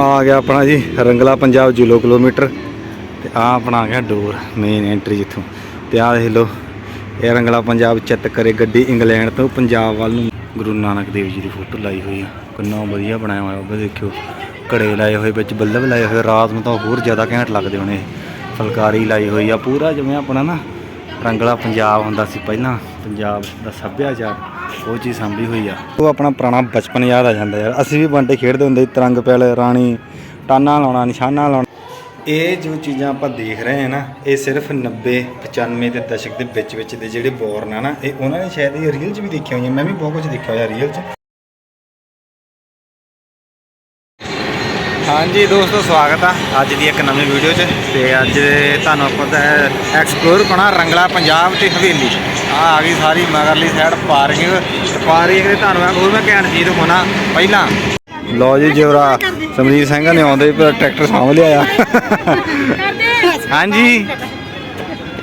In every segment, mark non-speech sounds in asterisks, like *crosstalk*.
ਆ ਗਿਆ ਆਪਣਾ ਜੀ, ਰੰਗਲਾ ਪੰਜਾਬ ਜੀਰੋ ਕਿਲੋਮੀਟਰ ਤੇ ਆ ਆਪਣਾ ਆ ਗਿਆ ਡੋਰ ਮੇਨ ਐਂਟਰੀ ਜਿੱਥੋਂ। ਤੇ ਆ ਦੇਖ ਲਓ, ਇਹ ਰੰਗਲਾ ਪੰਜਾਬ ਚਿੱਤ ਕਰੇ ਗੱਡੀ ਇੰਗਲੈਂਡ ਤੋਂ ਪੰਜਾਬ ਵੱਲ ਨੂੰ। ਗੁਰੂ ਨਾਨਕ ਦੇਵ ਜੀ ਦੀ ਫੋਟੋ ਲਾਈ ਹੋਈ ਆ। ਕਿੰਨਾ ਵਧੀਆ ਬਣਾਇਆ ਹੋਇਆ, ਉਹ ਦੇਖਿਓ। ਘੜੇ ਲਾਏ ਹੋਏ ਵਿੱਚ ਬੱਲਬ ਲਾਏ ਹੋਏ, ਰਾਤ ਨੂੰ ਤਾਂ ਹੋਰ ਜ਼ਿਆਦਾ ਘੈਂਟ ਲੱਗਦੇ ਹੋਣੇ। ਇਹ। ਫੁਲਕਾਰੀ ਲਾਈ ਹੋਈ ਆ, ਪੂਰਾ ਜਿਵੇਂ ਆਪਣਾ ਨਾ ਰੰਗਲਾ ਪੰਜਾਬ ਹੁੰਦਾ ਸੀ ਪਹਿਲਾਂ। ਪੰਜਾਬ ਦਾ ਸੱਭਿਆਚਾਰ ਉਹ ਚੀਜ਼ ਸਾਂਭੀ ਹੋਈ ਆ। ਉਹ ਆਪਣਾ ਪੁਰਾਣਾ ਬਚਪਨ ਯਾਦ ਆ ਜਾਂਦਾ ਯਾਰ। ਅਸੀਂ ਵੀ ਬੰਟੇ ਖੇਡਦੇ ਹੁੰਦੇ ਸੀ ਤਰੰਗ ਪੈਲ ਰਾਣੀ ਟਾਨਾ ਲਾਉਣਾ ਨਿਸ਼ਾਨਾ ਲਾਉਣਾ। ਇਹ ਜੋ ਚੀਜ਼ਾਂ ਆਪਾਂ ਦੇਖ ਰਹੇ ਹਾਂ ਨਾ ਇਹ ਸਿਰਫ 90 95 ਦੇ ਦਸ਼ਕ ਦੇ ਵਿੱਚ ਵਿੱਚ ਦੇ ਜਿਹੜੇ ਬੋਰਨ ਆ ਨਾ ਇਹ ਉਹਨਾਂ ਨੇ ਸ਼ਾਇਦ ਇਹ ਰੀਲ 'ਚ ਵੀ ਦੇਖਿਆ ਹੋਈਆਂ ਮੈਂ ਵੀ ਬਹੁਤ ਕੁਝ ਦੇਖਿਆ ਹੋਇਆ ਰੀਲ 'ਚ। ਹਾਂਜੀ ਦੋਸਤੋ, ਸਵਾਗਤ ਆ ਅੱਜ ਦੀ ਇੱਕ ਨਵੀਂ ਵੀਡੀਓ 'ਚ ਤੇ ਅੱਜ ਤੁਹਾਨੂੰ ਆਪਾਂ ਹੈ ਐਕਸਪਲੋਰ ਕਰਨਾ ਰੰਗਲਾ ਪੰਜਾਬ ਤੇ ਹਵੇਲੀ। ਆ ਆ ਗਈ ਸਾਰੀ ਮਗਰਲੀ ਸਾਈਡ ਪਾਰਕਿੰਗ। ਪਾਰਕਿੰਗ ਦੇ ਤੁਹਾਨੂੰ ਮੈਂ ਹੋਰ ਮੈਂ ਕਹਿਣ ਚੀਜ਼ ਹੋਣਾ ਪਹਿਲਾਂ ਲੋ ਜੀ ਜਵਰਾ, ਸਮਰੀਤ ਸਿੰਘ ਨੇ ਆਉਂਦੇ ਪਰ ਟਰੈਕਟਰ ਸਾਂਭ ਲਿਆ ਆ। ਹਾਂਜੀ।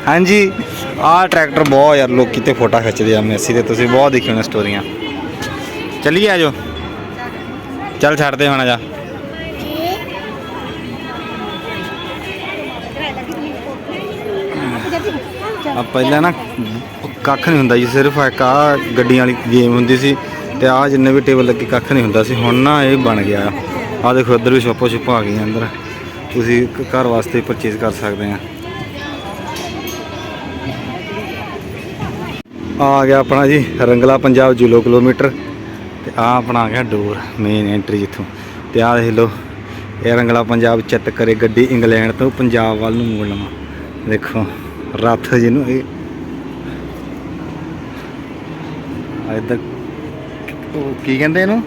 ਹਾਂਜੀ। ਆਹ ਟਰੈਕਟਰ ਬਹੁਤ ਯਾਰ, ਲੋਕੀ ਤੇ ਫੋਟਾ ਖਿੱਚਦੇ ਆ, ਮੈਸੀ ਤੇ ਤੁਸੀਂ ਬਹੁਤ ਦੇਖੀ ਹੋਣਾ ਸਟੋਰੀਆਂ ਚੱਲੀਏ ਆਜੋ ਚੱਲ ਛੱਡਦੇ ਹੁਣ ਜਾ। ਆ, ਪਹਿਲਾਂ ਨਾ ਕੱਖ ਨਹੀਂ ਹੁੰਦਾ ਜੀ, ਸਿਰਫ ਇੱਕ ਆ ਗੱਡੀਆਂ ਵਾਲੀ ਗੇਮ ਹੁੰਦੀ ਸੀ ਤੇ ਆ ਜਿੰਨੇ ਵੀ ਟੇਬਲ ਲੱਗੇ ਕੱਖ ਨਹੀਂ ਹੁੰਦਾ ਸੀ, ਹੁਣ ਨਾ ਇਹ ਬਣ ਗਿਆ। ਆ ਦੇਖੋ, ਇੱਧਰ ਵੀ ਸ਼ੋਪਾਂ ਸ਼ੁਪਾਂ ਆ ਗਈਆਂ ਅੰਦਰ। ਤੁਸੀਂ ਘਰ ਵਾਸਤੇ ਪਰਚੇਸ ਕਰ ਸਕਦੇ ਆ। ਆ ਗਿਆ ਆਪਣਾ ਜੀ, ਰੰਗਲਾ ਪੰਜਾਬ ਜੀਰੋ ਕਿਲੋਮੀਟਰ ਤੇ ਆ ਆਪਣਾ ਆ ਗਿਆ ਡੋਰ ਮੇਨ ਐਂਟਰੀ ਜਿੱਥੋਂ। ਤੇ ਆ ਦੇਖ ਲਓ, ਇਹ ਰੰਗਲਾ ਪੰਜਾਬ ਚਿੱਤ ਕਰੇ ਗੱਡੀ ਇੰਗਲੈਂਡ ਤੋਂ ਪੰਜਾਬ ਵੱਲ ਨੂੰ ਮੋੜ ਲਵਾਂ। ਦੇਖੋ। ਰੱਥ ਜਿਹਨੂੰ ਇਹ। ਇੱਧਰ ਉਹ ਕੀ ਕਹਿੰਦੇ ਇਹਨੂੰ?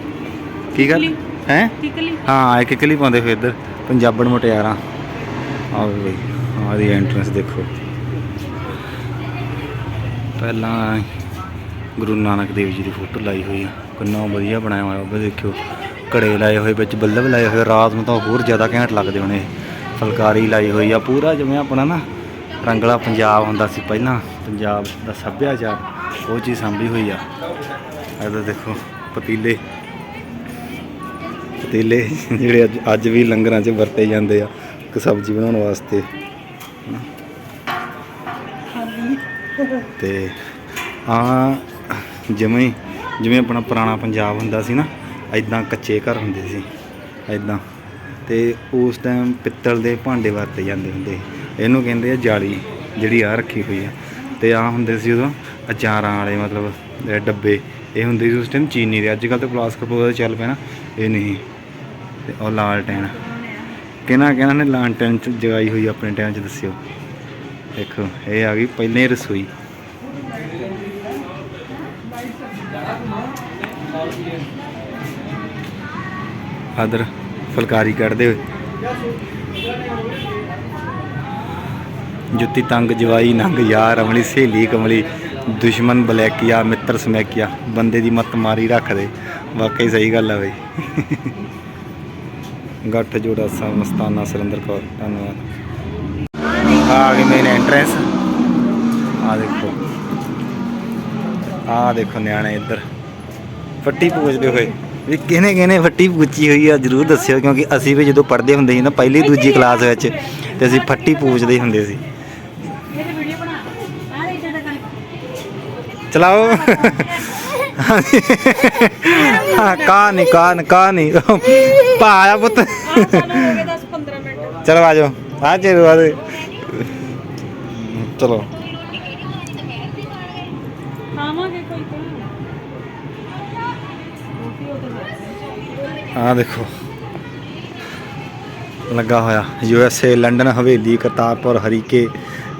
ਕੀ ਗੱਲ? ਹੈ? ਕਿਕਲੀ। ਹਾਂ ਇੱਕ ਕਿਕਲੀ ਪਾਉਂਦੇ ਫਿਰ ਇੱਧਰ ਪੰਜਾਬਣ ਮੁਟਿਆਰਾਂ। ਆਹ ਵੀ ਆਹ ਦੀ ਐਂਟਰੈਂਸ ਦੇਖੋ। ਪਹਿਲਾਂ ਗੁਰੂ ਨਾਨਕ ਦੇਵ ਜੀ ਦੀ ਫੋਟੋ ਲਾਈ ਹੋਈ ਆ। ਕਿੰਨਾ ਵਧੀਆ ਬਣਾਇਆ ਹੋਇਆ ਉਹ ਦੇਖਿਓ। ਘੜੇ ਲਾਏ ਹੋਏ ਵਿੱਚ ਬੱਲਬ ਲਾਏ ਹੋਏ ਰਾਤ ਨੂੰ ਤਾਂ ਹੋਰ ਜ਼ਿਆਦਾ ਘੈਂਟ ਲੱਗਦੇ ਹੋਣੇ। ਇਹ। ਫੁਲਕਾਰੀ ਲਾਈ ਹੋਈ ਆ ਪੂਰਾ ਜਿਵੇਂ ਆਪਣਾ ਨਾ ਰੰਗਲਾ ਪੰਜਾਬ ਹੁੰਦਾ ਸੀ ਪਹਿਲਾਂ, ਪੰਜਾਬ ਦਾ ਸੱਭਿਆਚਾਰ, ਉਹ ਚੀਜ਼ ਸਾਂਭੀ ਹੋਈ ਆ। ਇਹਦਾ ਦੇਖੋ, ਪਤੀਲੇ। ਪਤੀਲੇ ਜਿਹੜੇ ਅੱਜ ਅੱਜ ਵੀ ਲੰਗਰਾਂ 'ਚ ਵਰਤੇ ਜਾਂਦੇ ਆ, ਇੱਕ ਸਬਜ਼ੀ ਬਣਾਉਣ ਵਾਸਤੇ। ਤੇ ਆ ਜਿਵੇਂ ਜਿਵੇਂ ਆਪਣਾ ਪੁਰਾਣਾ ਪੰਜਾਬ ਹੁੰਦਾ ਸੀ ਨਾ ਐਦਾਂ ਕੱਚੇ ਘਰ ਹੁੰਦੇ ਸੀ ਐਦਾਂ ਤੇ ਉਸ ਟਾਈਮ ਪਿੱਤਲ ਦੇ ਭਾਂਡੇ ਵਰਤੇ ਜਾਂਦੇ ਹੁੰਦੇ ਸੀ। ਇਹਨੂੰ ਕਹਿੰਦੇ ਆ ਜਾਲੀ, ਜਿਹੜੀ ਆ ਰੱਖੀ ਹੋਈ ਆ। ਤੇ ਆ ਹੁੰਦੇ ਸੀ ਉਦੋਂ ਅਚਾਰਾਂ ਵਾਲੇ, ਮਤਲਬ ਡੱਬੇ। ਇਹ ਹੁੰਦੇ ਸੀ ਉਸ ਟਾਈਮ ਚੀਨੀ ਦੇ। ਅੱਜ ਕੱਲ ਤੇ ਪਲਾਸਟਿਕ ਪੂਰਾ ਚੱਲ ਪਿਆ ਨਾ, ਇਹ ਨਹੀਂ। ਤੇ ਉਹ ਲਾਲਟੈਨ ਕਿਹਨਾਂ ਕਿਹਨਾਂ ਨੇ ਲਾਲਟੈਨ ਚ ਜਗਾਈ ਹੋਈ ਆਪਣੇ ਟਾਈਮ ਚ ਦੱਸਿਓ। ਦੇਖੋ, ਇਹ ਆ ਗਈ ਪਹਿਲੇ ਰਸੋਈ। ਅਦਰ ਫੁਲਕਾਰੀ ਕੱਢਦੇ ਹੋਏ। ਜੁੱਤੀ ਤੰਗ ਜਵਾਈ, ਨੰਗ ਯਾਰ, ਅਮਲੀ ਸਹੇਲੀ, ਕਮਲੀ ਦੁਸ਼ਮਨ ਬਲੈਕੀਆ, ਮਿੱਤਰ ਸਮੈਕੀਆ। ਬੰਦੇ ਦੀ ਮੱਤ ਮਾਰੀ ਰੱਖਦੇ ਵਾਕਈ ਸਹੀ ਗੱਲ ਆ ਬਈ। ਗੱਠ ਜੋੜਾ ਸਾ ਮਸਤਾਨਾ ਸੁਰਿੰਦਰ ਕੌਰ। ਧੰਨਵਾਦ। ਆ ਗਈ ਮੇਨ ਐਂਟਰੈਂਸ ਆ ਦੇਖੋ। ਆ ਦੇਖੋ ਨਿਆਣੇ ਇੱਧਰ। ਫੱਟੀ ਪੂਜਦੇ ਹੋਏ। ਵੀ ਕਿਹਨੇ ਕਿਹਨੇ ਫੱਟੀ ਪੂਜੀ ਹੋਈ ਆ, ਜਰੂਰ ਦੱਸਿਓ, ਕਿਉਂਕਿ ਅਸੀਂ ਵੀ ਜਦੋਂ ਪੜ੍ਹਦੇ ਹੁੰਦੇ ਸੀ ਨਾ, ਪਹਿਲੀ ਦੂਜੀ ਕਲਾਸ ਵਿੱਚ, ਤੇ ਅਸੀਂ ਫੱਟੀ ਪੂਜਦੇ ਹੁੰਦੇ ਸੀ। ਚਲਾਓ ਹਾਂ ਕਾ ਨਹੀਂ ਕਾ ਨਹੀਂ ਕਾ ਨਹੀਂ ਪਾਇਆ ਪੁੱਤ ਆ ਸਾਨੂੰ ਹੋ ਗਏ 10 15 ਮਿੰਟ ਚਲੋ ਆ ਜਾਓ ਆ ਚਲੋ ਆ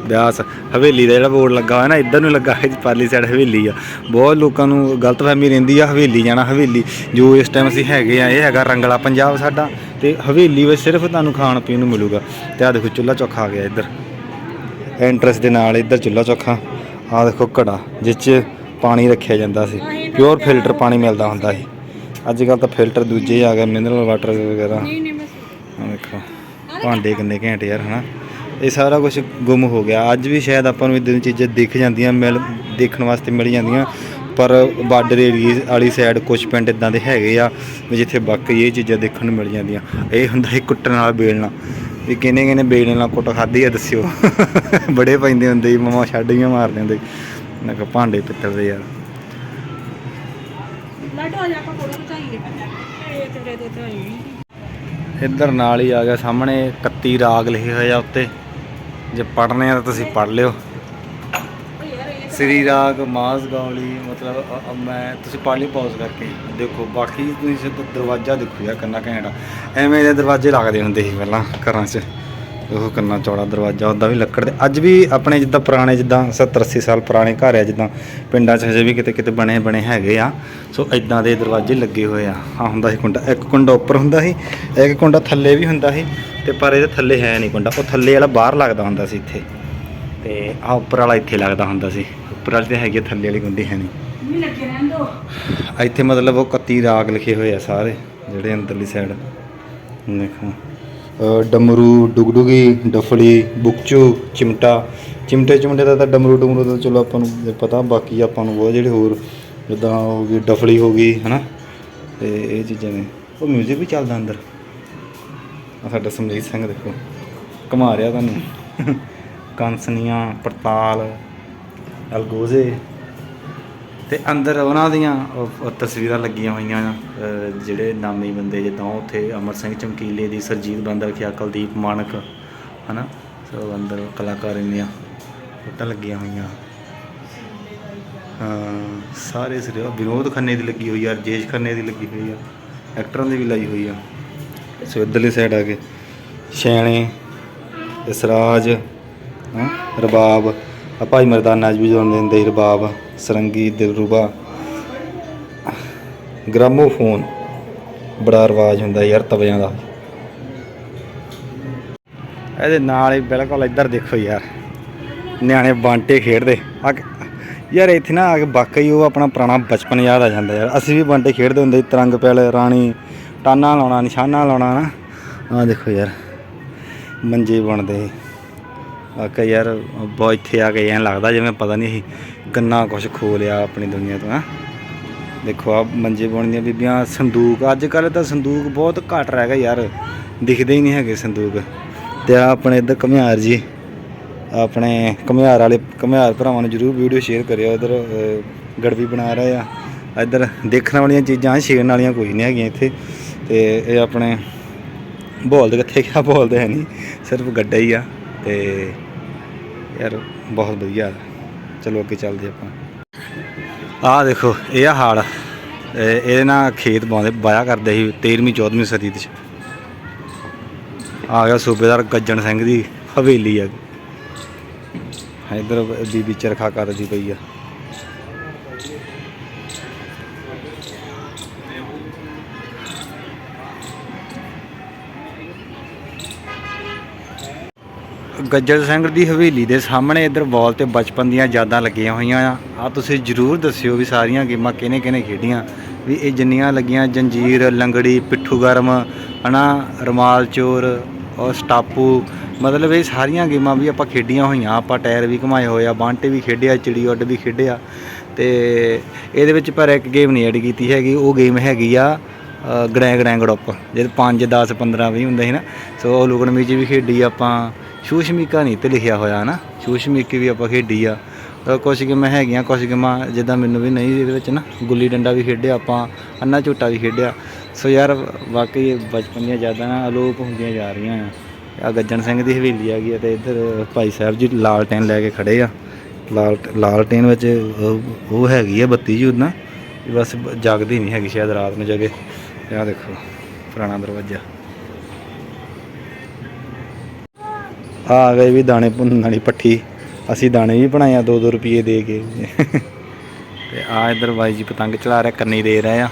ਬਿਆਸ ਹਵੇਲੀ ਦਾ ਜਿਹੜਾ ਬੋਰਡ ਲੱਗਾ ਹੋਇਆ ਨਾ ਇੱਧਰ ਨੂੰ ਲੱਗਾ ਹੈ ਪਰਲੀ ਸਾਈਡ ਹਵੇਲੀ ਆ। ਬਹੁਤ ਲੋਕਾਂ ਨੂੰ ਗਲਤਫਹਿਮੀ ਰਹਿੰਦੀ ਆ ਹਵੇਲੀ ਜਾਣਾ ਹਵੇਲੀ। ਜੋ ਇਸ ਟਾਈਮ ਅਸੀਂ ਹੈਗੇ ਆ ਇਹ ਹੈਗਾ ਰੰਗਲਾ ਪੰਜਾਬ ਸਾਡਾ। ਤੇ ਹਵੇਲੀ ਵਿੱਚ ਸਿਰਫ ਤੁਹਾਨੂੰ ਖਾਣ ਪੀਣ ਨੂੰ ਮਿਲੂਗਾ। ਤੇ ਆ ਦੇਖੋ ਚੁੱਲਾ ਚੌਖਾ ਆ ਗਿਆ ਇੱਧਰ। ਐਂਟਰੈਂਸ ਦੇ ਨਾਲ ਇੱਧਰ ਚੁੱਲਾ ਚੌਖਾ। ਆ ਦੇਖੋ ਘੜਾ ਜਿਸ 'ਚ ਪਾਣੀ ਰੱਖਿਆ ਜਾਂਦਾ ਸੀ। ਪਿਓਰ ਫਿਲਟਰ ਪਾਣੀ ਮਿਲਦਾ ਹੁੰਦਾ ਸੀ। ਅੱਜ ਕੱਲ ਤਾਂ ਫਿਲਟਰ ਦੂਜੇ ਆ ਗਏ ਮਿਨਰਲ ਵਾਟਰ ਵਗੈਰਾ। ਨਹੀਂ ਦੇਖੋ ਭਾਂਡੇ ਕਿੰਨੇ ਘੈਂਟ ਯਾਰ ਹਨਾ? ਇਹ ਸਾਰਾ ਕੁਝ ਗੁੰਮ ਹੋ ਗਿਆ। ਅੱਜ ਵੀ ਸ਼ਾਇਦ ਆਪਾਂ ਨੂੰ ਇਦਾਂ ਦੀਆਂ ਚੀਜ਼ਾਂ ਦਿਖ ਜਾਂਦੀਆਂ ਮਿਲ ਦੇਖਣ ਵਾਸਤੇ ਮਿਲ ਜਾਂਦੀਆਂ ਪਰ ਬਾਰਡਰ ਏਰੀਏ ਵਾਲੀ ਸਾਈਡ ਕੁਝ ਪਿੰਡ ਇਦਾਂ ਦੇ ਹੈਗੇ ਆ ਜਿੱਥੇ ਵਾਕਈ ਇਹ ਚੀਜ਼ਾਂ ਦੇਖਣ ਨੂੰ ਮਿਲ ਜਾਂਦੀਆਂ। ਇਹ ਹੁੰਦਾ ਸੀ ਕੁੱਟਣ ਨਾਲ ਬੇਲਣਾ। ਵੀ ਕਿਨੇ ਕਿਨੇ ਬੇਲਣੇ ਨਾਲ ਕੁੱਟ ਖਾਧੀ ਆ ਦੱਸਿਓ। *laughs* ਬੜੇ ਪੈਂਦੇ ਹੁੰਦੇ ਸੀ ਮਮਾ ਛੱਡੀਆਂ ਮਾਰਦੇ ਹੁੰਦੇ। ਮੈਂ ਕਿਹਾ ਭਾਂਡੇ ਪਿੱਤਲ ਦੇ ਯਾਰ ਇਹ ਇੱਧਰ ਨਾਲ ਹੀ ਆ ਗਿਆ ਸਾਹਮਣੇ 31 ਰਾਗ ਲਿਖੇ ਹੋਏ ਆ ਉੱਤੇ। ਜੇ ਪੜ੍ਹਨੇ ਆ ਤਾਂ ਤੁਸੀਂ ਪੜ੍ਹ ਲਿਓ। ਸ੍ਰੀ ਰਾਗ, ਮਾਸ ਗਾਉਲੀ ਮਤਲਬ ਮੈਂ, ਤੁਸੀਂ ਪੜ੍ਹ ਲਈ ਪੌਜ਼ ਕਰਕੇ। ਦੇਖੋ, ਬਾਕੀ ਤੁਸੀਂ ਦਰਵਾਜ਼ਾ ਦੇਖੋ ਯਾਰ, ਕੰਨਾ ਘੈਂਟਾ ਐਵੇਂ ਦੇ ਦਰਵਾਜ਼ੇ ਲੱਗਦੇ ਹੁੰਦੇ ਸੀ ਪਹਿਲਾਂ ਘਰਾਂ 'ਚ। ਉਹ ਕੰਨਾ ਚੌੜਾ ਦਰਵਾਜ਼ਾ ਉਹਦਾ ਵੀ ਲੱਕੜ ਦੇ। ਅੱਜ ਵੀ ਆਪਣੇ ਜਿੱਦਾਂ ਪੁਰਾਣੇ ਜਿੱਦਾਂ 70 80 ਸਾਲ ਪੁਰਾਣੇ ਘਰ ਆ ਜਿੱਦਾਂ ਪਿੰਡਾਂ 'ਚ ਹਜੇ ਵੀ ਕਿਤੇ ਕਿਤੇ ਬਣੇ ਬਣੇ ਹੈਗੇ ਆ। ਸੋ ਇਦਾਂ ਦੇ ਦਰਵਾਜ਼ੇ ਲੱਗੇ ਹੋਏ ਆ। ਆ ਹੁੰਦਾ ਸੀ ਕੁੰਡਾ ਇੱਕ ਕੁੰਡਾ ਉੱਪਰ ਹੁੰਦਾ ਸੀ ਇੱਕ ਕੁੰਡਾ ਥੱਲੇ ਵੀ ਹੁੰਦਾ ਸੀ ਤੇ ਪਰ ਇਹਦੇ ਥੱਲੇ ਹੈ ਨਹੀਂ ਕੁੰਡਾ। ਉਹ ਥੱਲੇ ਵਾਲਾ ਬਾਹਰ ਲੱਗਦਾ ਹੁੰਦਾ ਸੀ ਇੱਥੇ। ਤੇ ਆ ਉੱਪਰ ਵਾਲਾ ਇੱਥੇ ਲੱਗਦਾ ਹੁੰਦਾ ਸੀ। ਉੱਪਰ ਵਾਲੀ ਤੇ ਹੈਗੀ ਥੱਲੇ ਵਾਲੀ ਕੁੰਡੀ ਹੈ ਨਹੀਂ। ਇੱਥੇ ਮਤਲਬ ਉਹ 31 ਰਾਗ ਲਿਖੇ ਹੋਏ ਆ ਸਾਰੇ ਜਿਹੜੇ ਅੰਦਰਲੀ ਸਾਈਡ ਦੇਖੋ। ਡਮਰੂ, ਡੁਗਡੁਗੀ, ਡਫਲੀ, ਬੁਕਚੂ, ਚਿਮਟਾ। ਚਿਮਟੇ ਚਿਮਟੇ ਦਾ ਤਾਂ ਡਮਰੂ ਡਮਰੂ ਦਾ ਚਲੋ ਆਪਾਂ ਨੂੰ ਪਤਾ, ਬਾਕੀ ਆਪਾਂ ਨੂੰ ਬਹੁਤ ਜਿਹੜੇ ਹੋਰ ਜਿੱਦਾਂ ਹੋ ਗਈ, ਡਫਲੀ ਹੋ ਗਈ, ਹਨਾ? ਤੇ ਇਹ ਚੀਜ਼ਾਂ ਨੇ। ਉਹ 뮤직 ਵੀ ਚੱਲਦਾ ਅੰਦਰ। ਆ ਸਾਡਾ ਸਮਰੀਤ ਸਿੰਘ ਦੇਖੋ। ਘੁਮਾ ਰਿਹਾ ਤੁਹਾਨੂੰ। *laughs* ਕੰਸਨੀਆਂ, ਪੜਤਾਲ, ਅਲਗੋਜ਼ੇ। ਤੇ ਅੰਦਰ ਉਹਨਾਂ ਦੀਆਂ ਉਹ- ਤਸਵੀਰਾਂ ਲੱਗੀਆਂ ਹੋਈਆਂ ਜਿਹੜੇ ਨਾਮੀ ਬੰਦੇ ਜਿੱਦਾਂ ਉੱਥੇ ਅਮਰ ਸਿੰਘ ਚਮਕੀਲੇ ਦੀ, ਸਰਜੀਤ ਬੰਦਾ ਵਿਖਿਆ ਕੁਲਦੀਪ ਮਾਨਕ ਹਨਾ? ਸੋ ਅੰਦਰ ਕਲਾਕਾਰ ਦੀਆਂ ਫੋਟੋਆਂ ਲੱਗੀਆਂ ਹੋਈਆਂ। ਹਾਂ, ਸਾਰੇ ਸਿਰੇ ਵਿਨੋਦ ਖੰਨੇ ਦੀ ਲੱਗੀ ਹੋਈ ਆ, ਰਜੇਸ਼ ਖੰਨੇ ਦੀ ਲੱਗੀ ਹੋਈ ਆ, ਐਕਟਰਾਂ ਦੀ ਵੀ ਲਾਈ ਹੋਈ ਆ। ਸੋ ਇੱਧਰਲੀ ਸਾਈਡ ਆ ਕੇ, ਸੈਣੇ ਇਸਰਾਜ ਹਾਂ ਰਬਾਬ ਭਾਈ ਮਰਦਾਨਾ 'ਚ ਵੀ ਜਾਂਦੇ ਹੁੰਦੇ ਸੀ ਰਬਾਬ ਸਰੰਗੀ, ਦਿਲਰੂਬਾ। ਗ੍ਰਾਮੋਫੋਨ ਬੜਾ ਰਿਵਾਜ ਹੁੰਦਾ ਯਾਰ ਤਬਿਆਂ ਦਾ। ਇਹਦੇ ਨਾਲ ਹੀ ਬਿਲਕੁਲ ਇੱਧਰ ਦੇਖੋ ਯਾਰ, ਨਿਆਣੇ ਬਾਂਟੇ ਖੇਡਦੇ। ਆ ਯਾਰ ਇੱਥੇ ਨਾ ਆ ਕੇ ਵਾਕਈ ਉਹ ਆਪਣਾ ਪੁਰਾਣਾ ਬਚਪਨ ਯਾਦ ਆ ਜਾਂਦਾ ਯਾਰ। ਅਸੀਂ ਵੀ ਬਾਂਟੇ ਖੇਡਦੇ ਹੁੰਦੇ ਸੀ, ਤਰੰਗ ਪੈਲ ਰਾਣੀ, ਟਾਨਾ ਲਾਉਣਾ, ਨਿਸ਼ਾਨਾ ਲਾਉਣਾ ਨਾ। ਆ ਦੇਖੋ ਯਾਰ, ਮੰਜੇ ਬਣਦੇ। ਵਾਕਿਆ ਯਾਰ, ਬਹੁਤ ਇੱਥੇ ਆ ਕੇ ਐਂ ਲੱਗਦਾ ਜਿਵੇਂ ਪਤਾ ਨਹੀਂ ਸੀ ਕਿੰਨਾ ਕੁਝ ਖੋ ਲਿਆ ਆਪਣੀ ਦੁਨੀਆ ਤੋਂ, ਹਾਂ। ਦੇਖੋ ਆ ਮੰਜੇ ਬਣਦੀਆਂ ਬੀਬੀਆਂ, ਸੰਦੂਕ ਅੱਜ ਕੱਲ ਤਾਂ ਸੰਦੂਕ ਬਹੁਤ ਘੱਟ ਰਹਿ ਗਿਆ ਯਾਰ, ਦਿਖਦੇ ਹੀ ਨਹੀਂ ਹੈਗੇ ਸੰਦੂਕ। ਤੇ ਆ ਆਪਣੇ ਇੱਧਰ ਘੁਮਿਆਰ ਜੀ, ਆਪਣੇ ਘੁਮਿਆਰ ਵਾਲੇ, ਘੁਮਿਆਰ ਭਰਾਵਾਂ ਨੂੰ ਜਰੂਰ ਵੀਡੀਓ ਸ਼ੇਅਰ ਕਰਿਓ, ਇਧਰ ਗੜਵੀ ਬਣਾ ਰਹੇ ਆ। ਇੱਧਰ ਦੇਖਣ ਵਾਲੀਆਂ ਚੀਜ਼ਾਂ, ਛੇੜਨ ਵਾਲੀਆਂ ਕੋਈ ਨਹੀਂ ਹੈਗੀਆਂ ਇੱਥੇ। ਤੇ ਇਹ ਆਪਣੇ ਬੋਲਦੇ ਕਿੱਥੇ ਗਿਆ? ਬੋਲਦੇ ਹੈ ਨਹੀਂ, ਸਿਰਫ ਗੱਡਾ ਹੀ ਆ। ਤੇ ਯਾਰ ਬਹੁਤ ਵਧੀਆ। ਚਲੋ ਅੱਗੇ ਚੱਲਦੇ ਆਪਾਂ। ਆਹ ਦੇਖੋ, ਇਹ ਆ ਹਾਲ ਇਹ- ਇਹਦੇ ਨਾਲ ਖੇਤ ਬਾਉਂਦੇ ਵਾਇਆ ਕਰਦੇ ਸੀ 13ਵੀਂ 14ਵੀਂ ਸਦੀ ਦੇ ਵਿੱਚ ਆ ਗਿਆ ਸੂਬੇਦਾਰ ਗੱਜਣ ਸਿੰਘ ਦੀ ਹਵੇਲੀ ਆ। ਇਧਰ ਬੀਬੀ ਚਰਖਾ ਕਰਦੀ ਪਈ ਆ। ਗੱਜਰ ਸਿੰਘ ਦੀ ਹਵੇਲੀ ਦੇ ਸਾਹਮਣੇ ਇਧਰ ਵਾਲ ਤੇ ਬਚਪਨ ਦੀਆਂ ਯਾਦਾਂ ਲੱਗੀਆਂ ਹੋਈਆਂ ਆ। ਆ ਤੁਸੀਂ ਜਰੂਰ ਦੱਸਿਓ ਵੀ ਸਾਰੀਆਂ ਗੇਮਾਂ ਕਿਹਨੇ ਕਿਹਨੇ ਖੇਡੀਆਂ। ਵੀ ਇਹ ਜਿੰਨੀਆਂ ਲੱਗੀਆਂ ਜੰਜੀਰ ਲੰਗੜੀ ਪਿੱਠੂ ਗਰਮ ਹਨਾ ਰਮਾਲ ਚੋਰ ਔਰ ਸਟਾਪੂ। ਮਤਲਬ ਇਹ ਸਾਰੀਆਂ ਗੇਮਾਂ ਵੀ ਆਪਾਂ ਖੇਡੀਆਂ ਹੋਈਆਂ। ਆਪਾਂ ਟਾਇਰ ਵੀ ਘੁਮਾਏ ਹੋਏ ਆ ਬਾਂਟੇ ਵੀ ਖੇਡਿਆ ਚਿੜੀ ਉੱਡ ਵੀ ਖੇਡਿਆ ਤੇ ਇਹਦੇ ਵਿੱਚ ਪਰ ਇੱਕ ਗੇਮ ਨਹੀਂ ਐਡ ਕੀਤੀ ਹੈਗੀ ਉਹ ਗੇਮ ਹੈਗੀ ਆ ਅ, ਗੜੈਂ ਗੜੈਂ ਗੜੁੱਪ ਜਦ 5 10 15 20 ਹੁੰਦੇ ਸੀ ਨਾ ਸੋ ਉਹ ਲੁਕਣ ਮੀਚੀ ਵੀ ਖੇਡੀ ਆਪਾਂ। ਸ਼ੂਸ਼ਮਿਕਾ ਨਹੀਂ ਤੇ ਲਿਖਿਆ ਹੋਇਆ ਨਾ। ਸ਼ੂਸ਼ਮਿਕੀ ਵੀ ਆਪਾਂ ਖੇਡੀ ਆ। ਅ, ਕੁਛ ਗੇਮਾਂ ਹੈਗੀਆਂ ਕੁਛ ਗੇਮਾਂ ਜਿੱਦਾਂ ਮੈਨੂੰ ਵੀ ਨਹੀਂ ਇਹਦੇ ਵਿੱਚ ਨਾ ਗੁੱਲੀ ਡੰਡਾ ਵੀ ਖੇਡਿਆ ਆਪਾਂ ਅੰਨਾ ਝੂਟਾ ਵੀ ਖੇਡਿਆ। ਸੋ ਯਾਰ ਵਾਕਈ ਬਚਪਨ ਦੀਆਂ ਯਾਦਾਂ ਨਾ ਅਲੋਪ ਹੁੰਦੀਆਂ ਜਾ ਰਹੀਆਂ ਆ। ਆ ਗੱਜਣ ਸਿੰਘ ਦੀ ਹਵੇਲੀ ਆ ਗਈ ਆ ਤੇ ਇੱਧਰ ਭਾਈ ਸਾਹਿਬ ਜੀ ਲਾਲਟੈਨ ਲੈ ਕੇ ਖੜੇ ਆ। ਲਾਲ ਲਾਲਟੈਨ ਵਿੱਚ ਉਹ- ਹੈਗੀ ਆ ਬੱਤੀ ਜੀ ਉਹਦਾ ਬਸ ਬ- ਜਗਦੀ ਨਹੀਂ ਹੈਗੀ ਸ਼ਾਇਦ ਰਾਤ ਨੂੰ ਜਗੇ। ਤੇ ਆਹ ਦੇਖੋ ਪੁਰਾਣਾ ਦਰਵਾਜ਼ਾ। ਆ ਗਏ ਵੀ ਦਾਣੇ ਭੁੰਨਣ ਵਾਲੀ ਪੱਠੀ। ਅਸੀਂ ਦਾਣੇ ਵੀ ਬਣਾਏ ਆ 2-2 ਰੁਪਏ ਦੇ ਕੇ। ਤੇ ਆ ਇਧਰ ਬਾਈ ਜੀ ਪਤੰਗ ਚਲਾ ਰਿਹਾ, ਕੰਨੀ ਦੇ ਰਹੇ ਆ।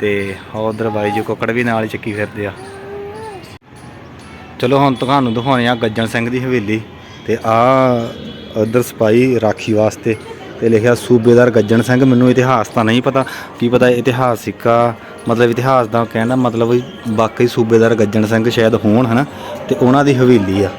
ਤੇ ਉਧਰ ਬਾਈ ਜੀ ਕੁੱਕੜ ਵੀ ਨਾਲ ਚੱਕੀ ਫਿਰਦੇ ਆ। ਚਲੋ ਹੁਣ ਤੁਹਾਨੂੰ ਦਿਖਾਉਣੇ ਆ ਗੱਜਣ ਸਿੰਘ ਦੀ ਹਵੇਲੀ। ਤੇ ਆ ਉਧਰ ਸਪਾਈ ਰਾਖੀ ਵਾਸਤੇ ਤੇ ਲਿਖਿਆ ਸੂਬੇਦਾਰ ਗੱਜਣ ਸਿੰਘ। ਮੈਨੂੰ ਇਤਿਹਾਸ ਤਾਂ ਨਹੀਂ ਪਤਾ। ਕੀ ਪਤਾ ਇਤਿਹਾਸਿਕਾ ਮਤਲਬ ਇਤਿਹਾਸ ਦਾ ਕਹਿਣ ਮਤਲਬ ਵੀ ਵਾਕਈ ਸੂਬੇਦਾਰ ਗੱਜਣ ਸਿੰਘ ਸ਼ਾਇਦ ਹੋਣ, ਹਨਾ? ਤੇ ਉਹਨਾਂ ਦੀ ਹਵੇਲੀ ਆ।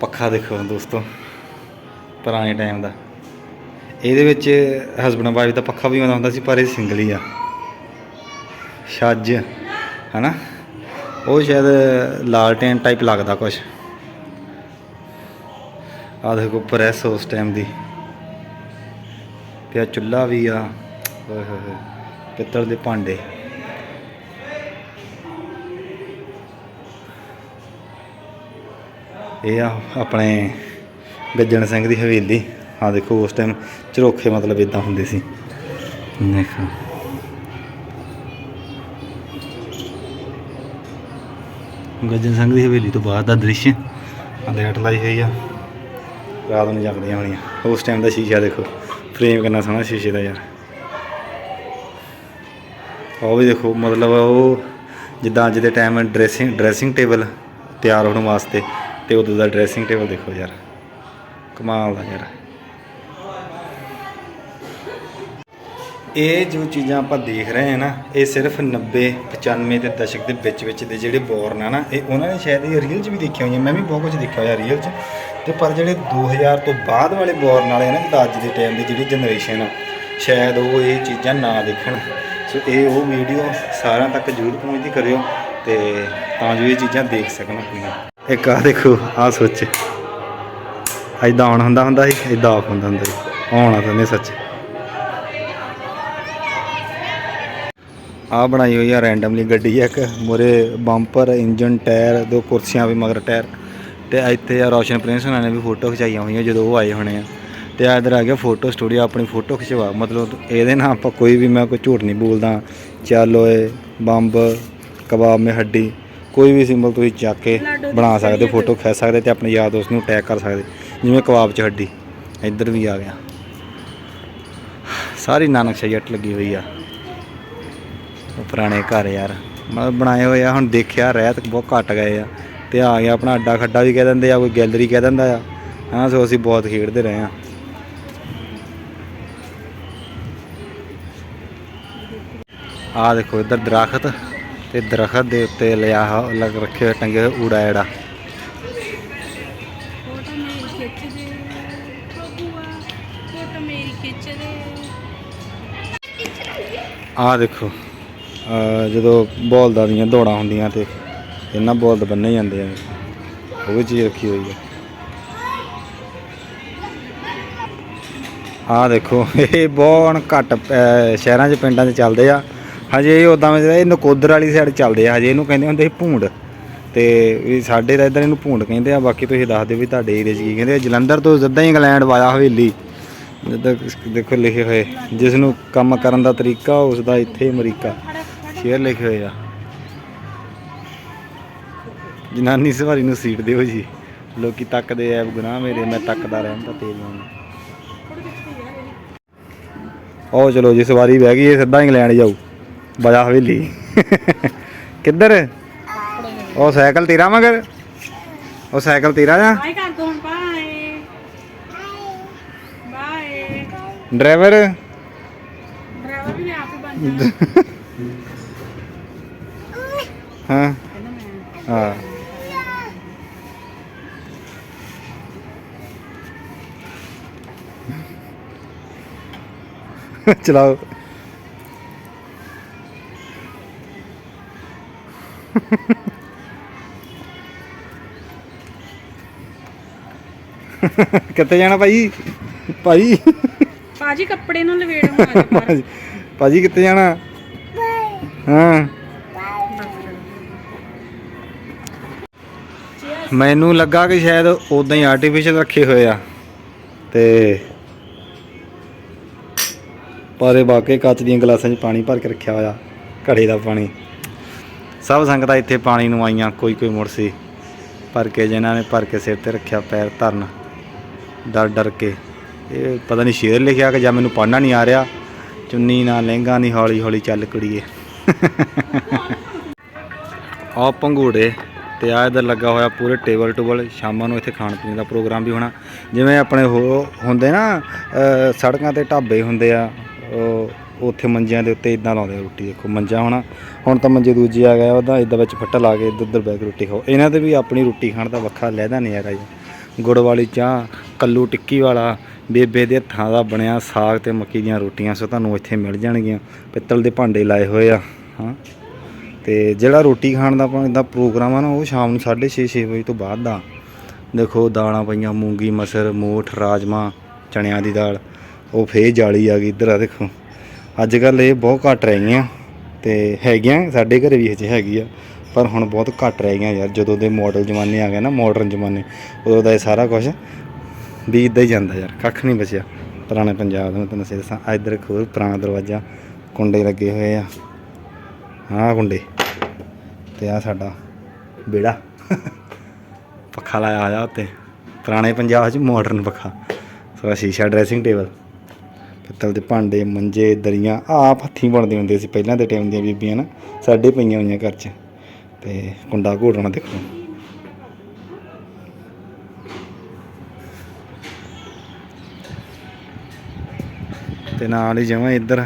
ਪੱਖਾ ਦੇਖੋ ਦੋਸਤੋ, ਪੁਰਾਣੇ ਟਾਈਮ ਦਾ। ਇਹਦੇ ਵਿੱਚ ਹਸਬੰਡ ਵਾਈਫ ਦਾ ਪੱਖਾ ਵੀ ਆਉਂਦਾ ਹੁੰਦਾ ਸੀ, ਪਰ ਇਹ ਸਿੰਗਲ ਹੀ ਆ। ਛੱਜ, ਹਨਾ? ਉਹ ਸ਼ਾਇਦ ਲਾਲਟੇਨ ਟਾਈਪ ਲੱਗਦਾ ਕੁਛ। ਆ ਦੇਖੋ ਪ੍ਰੈਸ ਉਸ ਟਾਈਮ ਦੀ। ਤੇ ਆ ਚੁੱਲ੍ਹਾ ਵੀ ਆ। ਓਏ ਹੋਏ, ਪਿੱਤਲ ਦੇ ਭਾਂਡੇ। ਇਹ ਆ ਆਪਣੇ ਗੱਜਣ ਸਿੰਘ ਦੀ ਹਵੇਲੀ। ਆ ਦੇਖੋ, ਉਸ ਟਾਈਮ ਝਰੋਖੇ ਮਤਲਬ ਇਦਾਂ ਹੁੰਦੇ ਸੀ। ਦੇਖੋ। ਗੱਜਣ ਸਿੰਘ ਦੀ ਹਵੇਲੀ ਤੋਂ ਬਾਅਦ ਦਾ ਦ੍ਰਿਸ਼। ਆ ਲਾਈਟ ਲਾਈ ਹੋਈ ਆ। ਰਾਤ ਨੂੰ ਜਗਦੀਆਂ ਹੋਣੀਆਂ। ਉਸ ਟਾਈਮ ਦਾ ਸ਼ੀਸ਼ਾ ਦੇਖੋ ਫਰੇਮ ਕਿੰਨਾ ਸੋਹਣਾ ਸ਼ੀਸ਼ੇ ਦਾ ਯਾਰ। ਉਹ ਵੀ ਦੇਖੋ, ਮਤਲਬ ਉਹ ਜਿੱਦਾਂ ਅੱਜ ਦੇ ਟਾਈਮ ਡਰੈਸਿੰਗ ਡਰੈਸਿੰਗ ਟੇਬਲ ਤਿਆਰ ਹੋਣ ਵਾਸਤੇ ਤੇ ਉਦੋਂ ਦਾ ਡਰੈਸਿੰਗ ਟੇਬਲ ਦੇਖੋ ਯਾਰ। ਕਮਾਲ ਦਾ ਯਾਰ। ਇਹ ਜੋ ਚੀਜ਼ਾਂ ਆਪਾਂ ਦੇਖ ਰਹੇ ਹਾਂ ਨਾ, ਇਹ ਸਿਰਫ 90 95 ਦੇ ਦਸ਼ਕ ਦੇ ਵਿੱਚ ਵਿੱਚ ਦੇ ਜਿਹੜੇ ਬੋਰਨ ਆ ਨਾ, ਇਹ ਉਹਨਾਂ ਨੇ ਸ਼ਾਇਦ ਇਹ ਰੀਲ 'ਚ ਵੀ ਦੇਖੀਆਂ ਹੋਈਆਂ, ਮੈਂ ਵੀ ਬਹੁਤ ਕੁਝ ਦੇਖਿਆ ਹੋਇਆ ਰੀਲ 'ਚ। ਤੇ ਪਰ ਜਿਹੜੇ 2000 ਤੋਂ ਬਾਅਦ ਵਾਲੇ ਬੋਰਨ ਵਾਲੇ ਆ ਨਾ, ਜਿੱਦਾਂ ਅੱਜ ਦੇ ਟਾਈਮ ਦੀ ਜਿਹੜੀ ਜਨਰੇਸ਼ਨ ਆ, ਸ਼ਾਇਦ ਉਹ ਇਹ ਚੀਜ਼ਾਂ ਨਾ ਦੇਖਣ। ਸੋ ਇਹ ਉਹ ਵੀਡੀਓ ਸਾਰਿਆਂ ਤੱਕ ਜ਼ਰੂਰ ਪਹੁੰਚਦੀ ਕਰਿਓ ਤੇ ਤਾਂ ਜੋ ਇਹ ਚੀਜ਼ਾਂ ਦੇਖ ਸਕਣ ਆਪਣੀਆਂ। ਇੱਕ ਆ ਦੇਖੋ ਆ ਸੋਚ। ਐਦਾਂ ਆਨ ਹੁੰਦਾ ਹੁੰਦਾ ਸੀ ਐਦਾਂ ਆਫ ਹੁੰਦਾ ਹੁੰਦਾ ਸੀ। ਆਉਣਾ ਤਾਂ ਨਹੀਂ ਸੱਚ। ਆ ਬਣਾਈ ਹੋਈ ਆ ਰੈਂਡਮਲੀ ਗੱਡੀ ਆ ਇੱਕ। ਮੂਹਰੇ ਬੰਪਰ ਇੰਜਨ ਟਾਇਰ ਦੋ ਕੁਰਸੀਆਂ ਵੀ ਮਗਰ ਟਾਇਰ ਤੇ ਇੱਥੇ ਆ ਰੋਸ਼ਨ ਪ੍ਰਿੰਸ ਉਹਨਾਂ ਨੇ ਵੀ ਫੋਟੋ ਖਿਚਾਈਆਂ ਹੋਈਆਂ ਜਦੋਂ ਉਹ ਆਏ ਹੋਣੇ ਆ। ਤੇ ਆ ਇਧਰ ਆ ਗਿਆ ਫੋਟੋ ਸਟੂਡੀਓ ਆਪਣੀ ਫੋਟੋ ਖਿਚਵਾ। ਮਤਲਬ ਇਹਦੇ ਨਾਲ ਆਪਾਂ ਕੋਈ ਵੀ ਮੈਂ ਕੋਈ ਝੂਠ ਨਹੀਂ ਬੋਲਦਾ। ਚੱਲ ਓਏ, ਬੰਬ, ਕਬਾਬ ਮੇ ਹੱਡੀ। ਕੋਈ ਵੀ ਸਿੰਬਲ ਤੁਸੀਂ ਚੱਕ ਕੇ ਬਣਾ ਸਕਦੇ ਫੋਟੋ ਖਿੱਚ ਸਕਦੇ ਤੇ ਆਪਣੇ ਯਾਰ ਦੋਸਤ ਨੂੰ ਟੈਗ ਕਰ ਸਕਦੇ। ਜਿਵੇਂ ਕਬਾਬ 'ਚ ਹੱਡੀ ਇੱਧਰ ਵੀ ਆ ਗਿਆ। ਸਾਰੀ ਨਾਨਕ ਜੱਟ ਲੱਗੀ ਹੋਈ ਆ। ਪੁਰਾਣੇ ਘਰ ਯਾਰ ਮਤਲਬ ਬਣਾਏ ਹੋਏ ਆ ਹੁਣ ਦੇਖਿਆ ਰਹਿਤ ਬਹੁਤ ਘਟ ਗਏ ਆ। ਤੇ ਆ ਗਿਆ ਆਪਣਾ ਅੱਡਾ ਖੱਡਾ ਵੀ ਕਹਿ ਦਿੰਦੇ ਆ ਕੋਈ ਗੈਲਰੀ ਕਹਿ ਦਿੰਦਾ ਆ। ਹਾਂ ਸੋ ਅਸੀਂ ਬਹੁਤ ਖੇਡਦੇ ਰਹੇ ਆ। ਆ ਦੇਖੋ ਇੱਧਰ ਦਰਖਤ। ਤੇ ਦਰਖਤ ਦੇ ਉੱਤੇ ਲਿਆ ਹੋ- ਲੱਗ ਰੱਖੇ ਹੋਏ ਟੰਗੇ ਹੋਏ ਊੜਾ ਐੜਾ। ਆ ਦੇਖੋ ਜਦੋਂ ਬੋਲਦਾਂ ਦੀਆਂ ਦੌੜਾਂ ਹੁੰਦੀਆਂ ਤੇ ਇਹਨਾਂ ਬੋਲਦ ਬੰਨੇ ਜਾਂਦੇ ਆ। ਉਹ ਵੀ ਚੀਜ਼ ਰੱਖੀ ਹੋਈ ਆ। ਆ ਦੇਖੋ ਇਹ ਬਹੁਤ ਘੱਟ ਸ਼ਹਿਰਾਂ 'ਚ ਪਿੰਡਾਂ 'ਚ ਚੱਲਦੇ ਆ। ਹਜੇ ਇਹ ਉਦਾਂ ਵਿੱਚ ਇਹ ਨਕੋਦਰ ਵਾਲੀ ਸਾਈਡ ਚੱਲਦੇ ਆ, ਹਜੇ ਇਹਨੂੰ ਕਹਿੰਦੇ ਹੁੰਦੇ ਸੀ ਭੂੰਡ। ਤੇ ਵੀ ਸਾਡੇ ਤਾਂ ਇੱਧਰ ਇਹਨੂੰ ਭੂੰਡ ਕਹਿੰਦੇ ਆ, ਬਾਕੀ ਤੁਸੀਂ ਦੱਸ ਦਿਓ ਵੀ ਤੁਹਾਡੇ ਏਰੀਆ 'ਚ ਕੀ ਕਹਿੰਦੇ ਆ। ਜਲੰਧਰ ਤੋਂ ਸਿੱਧਾ ਹੀ ਇੰਗਲੈਂਡ ਵਾਇਆ ਹਵੇਲੀ। ਜਿੱਦਾਂ ਦੇਖੋ ਲਿਖੇ ਹੋਏ, ਜਿਸ ਨੂੰ ਕੰਮ ਕਰਨ ਦਾ ਤਰੀਕਾ, ਉਸ ਦਾ ਇੱਥੇ ਅਮਰੀਕਾ। ਸ਼ੇਅਰ ਲਿਖੇ ਹੋਏ ਆ। ਜਨਾਨੀ ਸਵਾਰੀ ਨੂੰ ਸੀਟ ਦਿਓ ਜੀ। ਲੋਕੀ ਤੱਕਦੇ ਐ ਗੁਨਾਹ ਮੇਰੇ, ਮੈਂ ਤੱਕਦਾ ਰਹਿੰਦਾ ਤੇਜ਼ ਨੂੰ ਉਹ ਚਲੋ ਜੀ, ਸਵਾਰੀ ਬਹਿ ਗਈ ਇਹ ਸਿੱਧਾ ਇੰਗਲੈਂਡ ਜਾਊ ਬਾਜਾ ਹਵੇਲੀ ਕਿੱਧਰ ਉਹ ਸਾਈਕਲ ਤੇਰਾ ਮਗਰ ਉਹ ਸਾਈਕਲ ਤੇਰਾ ਆ ਬਾਏ ਕਰ ਦੋ ਹੁਣ *laughs* ਕਿੱਥੇ ਜਾਣਾ ਭਾਈ? ਭਾਈ? ਪਾਜੀ ਕੱਪੜੇ ਨੂੰ ਲਵੇੜੋ ਭਾਜੀ ਕਿੱਥੇ ਜਾਣਾ? ਹਾਂ। ਮੈਨੂੰ ਲੱਗਾ ਕਿ ਸ਼ਾਇਦ ਉਦਾਂ ਹੀ ਆਰਟੀਫੀਸ਼ੀਅਲ ਰੱਖੇ ਹੋਏ ਆ। ਤੇ ਪਰ ਇਹ ਵਾਕਈ ਕੱਚ ਦੀਆਂ ਗਲਾਸਾਂ 'ਚ ਪਾਣੀ ਭਰ ਕੇ ਰੱਖਿਆ ਹੋਇਆ ਘੜੇ ਦਾ ਪਾਣੀ। ਸਭ ਸੰਗਤਾਂ ਇੱਥੇ ਪਾਣੀ ਨੂੰ ਆਈਆਂ, ਕੋਈ ਕੋਈ ਮੁੜ ਸੀ। ਭਰ ਕੇ ਜਿਨ੍ਹਾਂ ਨੇ ਭਰ ਕੇ ਸਿਰ ਤੇ ਰੱਖਿਆ, ਪੈਰ ਧਰਨ, ਡਰ ਡਰ ਕੇ। ਇਹ ਪਤਾ ਨਹੀਂ ਸ਼ੇਰ ਲਿਖਿਆ ਕਿ ਜਾਂ ਮੈਨੂੰ ਪੜ੍ਹਨਾ ਨਹੀਂ ਆ ਰਿਹਾ। ਚੁੰਨੀ ਨਾ, ਲਹਿੰਗਾ ਨਹੀਂ ਹੌਲੀ ਹੌਲੀ ਚੱਲ ਕੁੜੀਏ। ਆ ਪੰਗੂੜੇ ਤੇ ਆ ਇਧਰ ਲੱਗਾ ਹੋਇਆ ਪੂਰੇ ਟੇਬਲ ਟੂਬਲ, ਸ਼ਾਮਾਂ ਨੂੰ ਇੱਥੇ ਖਾਣ ਪੀਣ ਦਾ ਪ੍ਰੋਗਰਾਮ ਵੀ ਹੋਣਾ। ਜਿਵੇਂ ਆਪਣੇ ਹੋ, ਹੁੰਦੇ ਨਾ ਸੜਕਾਂ ਤੇ ਢਾਬੇ ਹੁੰਦੇ ਆ, ਉਹ ਉੱਥੇ ਮੰਜਿਆਂ ਦੇ ਉੱਤੇ ਇਦਾਂ ਲਾਉਂਦੇ ਆ ਰੋਟੀ, ਦੇਖੋ ਮੰਜਾ ਹੋਣਾ, ਹੁਣ ਤਾਂ ਮੰਜੇ ਦੂਜੇ ਆ ਗਿਆ, ਉਹਦਾ ਇਦਾਂ ਵਿੱਚ ਫੱਟਾ ਲਾ ਕੇ ਇੱਧਰ ਉੱਧਰ ਬੈਠ ਕੇ ਰੋਟੀ ਖਾਓ। ਇਹਨਾਂ ਦੇ ਵੀ ਆਪਣੀ ਰੋਟੀ ਖਾਣ ਦਾ ਵੱਖਰਾ ਲਹਿਦਾ ਨਜ਼ਾਰਾ ਜੀ ਗੁੜ ਵਾਲੀ ਚਾਹ, ਕੱਲੂ ਟਿੱਕੀ ਵਾਲਾ, ਬੇਬੇ ਦੇ ਹੱਥਾਂ ਦਾ ਬਣਿਆ ਸਾਗ ਤੇ ਮੱਕੀ ਦੀਆਂ ਰੋਟੀਆਂ, ਸੋ ਤੁਹਾਨੂੰ ਇੱਥੇ ਮਿਲ ਜਾਣਗੀਆਂ। ਪਿੱਤਲ ਦੇ ਭਾਂਡੇ ਲਾਏ ਹੋਏ ਆ, ਹਾਂ। ਤੇ ਜਿਹੜਾ ਰੋਟੀ ਖਾਣ ਦਾ ਆਪਾਂ ਦਾ ਪ੍ਰੋਗਰਾਮ ਆ ਨਾ, ਉਹ ਸ਼ਾਮ ਨੂੰ 6:30 6 ਵਜੇ ਤੋਂ ਬਾਅਦ ਦਾ। ਦੇਖੋ ਦਾਲਾਂ ਪਈਆਂ, ਮੂੰਗੀ, ਮਸਰ ਮੋਠ ਰਾਜਮਾ ਚਣਿਆਂ ਦੀ ਦਾਲ, ਉਹ ਫੇਰ ਜਾਲੀ ਆ ਗਈ ਇੱਧਰ ਆ, ਦੇਖੋ। ਅੱਜ ਕੱਲ ਇਹ ਬਹੁਤ ਘੱਟ ਰਹਿ ਗਈਆਂ ਤੇ ਹੈਗੀਆਂ, ਸਾਡੇ ਘਰੇ ਵੀ ਹਜੇ ਹੈਗੀ ਆ, ਪਰ ਹੁਣ ਬਹੁਤ ਘੱਟ ਰਹਿ ਗਈਆਂ ਯਾਰ। ਜਦੋਂ ਦੇ ਮਾਡਲ ਜ਼ਮਾਨੇ ਆ ਗਏ ਨਾ ਮਾਡਰਨ ਜ਼ਮਾਨੇ, ਉਦੋਂ ਦਾ ਇਹ ਸਾਰਾ ਕੁਝ ਵੀ ਇੱਦਾਂ ਹੀ ਜਾਂਦਾ ਯਾਰ, ਕੱਖ ਨਹੀਂ ਬਚਿਆ। ਪੁਰਾਣੇ ਪੰਜਾਬ ਦਾ ਮੈਂ ਤੁਹਾਨੂੰ ਸਹੀ ਦੱਸਾਂ, ਆਹ ਇੱਧਰ ਹੋਰ ਪੁਰਾਣਾ ਦਰਵਾਜ਼ਾ, ਕੁੰਡੇ ਲੱਗੇ ਹੋਏ ਆ। ਆਹ ਕੁੰਡੇ ਤੇ ਆ ਸਾਡਾ ਬੇੜਾ ਪੱਖਾ ਲਾਇਆ ਹੋਇਆ ਉੱਤੇ, ਪੁਰਾਣੇ ਪੰਜਾਬ 'ਚ ਮਾਡਰਨ ਪੱਖਾ। ਸੋ ਸ਼ੀਸ਼ਾ ਡਰੈਸਿੰਗ ਟੇਬਲ ਪਿੱਤਲ ਦੇ ਭਾਂਡੇ ਮੰਜੇ ਦਰੀਆਂ ਆਪ ਹੱਥੀਂ ਬਣਦੇ ਹੁੰਦੇ ਸੀ ਪਹਿਲਾਂ ਦੇ ਟਾਈਮ ਦੀਆਂ ਬੀਬੀਆਂ ਨਾ ਸਾਡੇ ਪਈਆਂ ਹੋਈਆਂ ਘਰ 'ਚ। ਤੇ ਕੁੰਡਾ ਘੋੜਨਾ ਦੇਖੋ ਤੇ ਨਾਲ ਹੀ ਜਮਾਂ ਇੱਧਰ।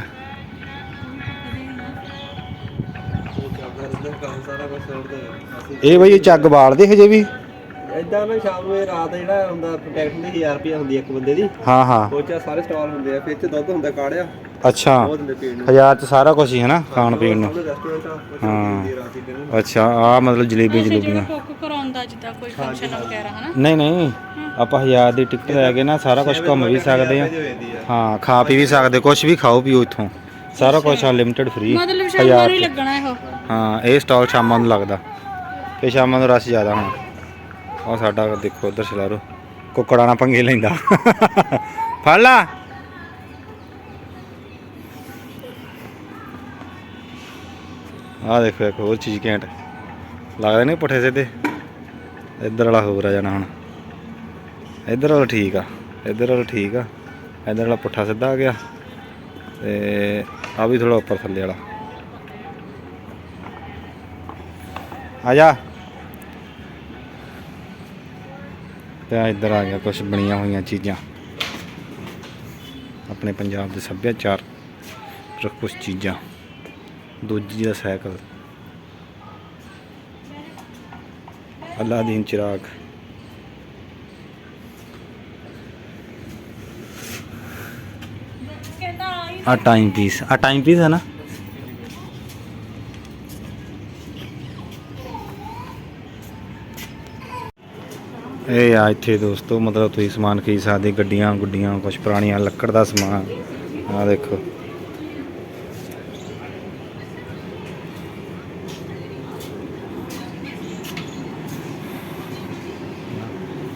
ਇਹ ਬਈ ਚੱਗ ਬਾਲਦੇ ਹਜੇ ਵੀ? ਇਦਾਂ ਨਾ ਸ਼ਾਮ ਨੂੰ ਇਹ ਰਾਤ ਜਿਹੜਾ ਹੁੰਦਾ ਪ੍ਰੋਟੈਕਸ਼ਨ ਦੀ 1000 ਰੁਪਏ ਹੁੰਦੀ ਇੱਕ ਬੰਦੇ ਦੀ। ਹਾਂ ਹਾਂ। ਉਹ 'ਚ ਸਾਰੇ ਸਟਾਲ ਹੁੰਦੇ ਆ ਫਿਰ ਚ ਦੁੱਧ ਹੁੰਦਾ ਕਾੜਿਆ। ਅੱਛਾ। ਉਹ ਦਿੰਦੇ ਪੀਣ ਨੂੰ। ਹਜ਼ਾਰ ਚ ਸਾਰਾ ਕੁਝ ਹੀ ਹੈ ਨਾ ਖਾਣ ਪੀਣ ਨੂੰ। ਰੈਸਟੋਰੈਂਟ ਆ ਉਹ 'ਚ ਹਾਂ। ਹੁੰਦੀ ਆ ਰਾਤ ਦੀ dinner। ਅੱਛਾ ਆ ਮਤਲਬ ਜਲੇਬੀ ਵੈਸੇ ਜਲੂਬੀਆਂ ਜਿਹੜਾ ਕੁੱਕ ਕਰਾਉਂਦਾ ਜਿੱਦਾਂ ਕੋਈ ਫੰਕਸ਼ਨ ਵਗੈਰਾ ਹਨਾ? ਨਹੀਂ ਨਹੀਂ। ਆਪਾਂ ਹਜ਼ਾਰ ਦੀ ਟਿਕਟ ਲੈ ਕੇ ਨਾ ਸਾਰਾ ਕੁਝ ਘੁੰਮ ਵੀ ਸਕਦੇ ਆ। ਹੋ ਜਾਂਦੀ ਆ। ਹਾਂ ਖਾ ਪੀ ਵੀ ਸਕਦੇ ਕੁਝ ਵੀ ਖਾਓ ਪੀਓ ਇੱਥੋਂ। ਸਾਰਾ ਕੁਝ ਆ ਲਿਮਟਿਡ ਫ੍ਰੀ ਮਤਲਬ ਸ਼ਾਮਾਂ ਨੂੰ ਹੀ ਲੱਗਣਾ ਇਹੋ। ਹਾਂ ਇਹ ਸਟਾਲ ਸ਼ਾਮਾਂ ਨੂੰ ਲੱਗਦਾ। ਤੇ ਸ਼ਾਮਾਂ ਨੂੰ ਰਸ਼ ਜ਼ਿਆਦਾ ਹੋਣਾ। ਉਹ ਸਾਡਾ ਦੇਖੋ ਉਧਰ ਛਲਾਰੋ ਕੁੱਕੜਾਂ ਨਾਲ ਪੰਗੇ ਲੈਂਦਾ। ਫੜ ਲਾ। ਆ ਦੇਖੋ, ਇੱਕ ਹੋਰ ਚੀਜ਼ ਘੈਂਟ। ਲੱਗਦਾ ਨਹੀਂ ਪੁੱਠੇ ਸਿੱਧੇ। ਇੱਧਰ ਵਾਲਾ ਹੋਰ ਆ ਜਾਣਾ ਹੁਣ। ਇੱਧਰ ਵਾਲਾ ਠੀਕ ਆ। ਇੱਧਰ ਵਾਲਾ ਠੀਕ ਆ। ਇੱਧਰ ਵਾਲਾ ਪੁੱਠਾ ਸਿੱਧਾ ਆ ਗਿਆ। ਤੇ ਆ ਵੀ ਥੋੜਾ ਉੱਪਰ ਥੱਲੇ ਵਾਲਾ। ਆ ਜਾ। ਤੇ ਆ ਇੱਧਰ ਆ ਗਿਆ ਕੁਝ ਬਣੀਆਂ ਹੋਈਆਂ ਚੀਜ਼ਾਂ। ਆਪਣੇ ਪੰਜਾਬ ਦੇ ਸੱਭਿਆਚਾਰ ਪਰ ਕੁਝ ਚੀਜ਼ਾਂ। ਦੂਜੀ ਦਾ ਸਾਈਕਲ। ਅਲਾਦੀਨ ਚਿਰਾਗ। ਆ ਟਾਈਮ ਪੀਸ ਆ ਟਾਈਮ ਪੀਸ ਹੈ ਨਾ? ਇਹ ਆ ਇੱਥੇ ਦੋਸਤੋ, ਮਤਲਬ ਤੁਸੀਂ ਸਮਾਨ ਖਰੀਦ ਸਕਦੇ, ਗੱਡੀਆਂ, ਗੁੱਡੀਆਂ ਕੁਝ ਪੁਰਾਣੀਆਂ, ਲੱਕੜ ਦਾ ਸਮਾਨ। ਆ ਦੇਖੋ।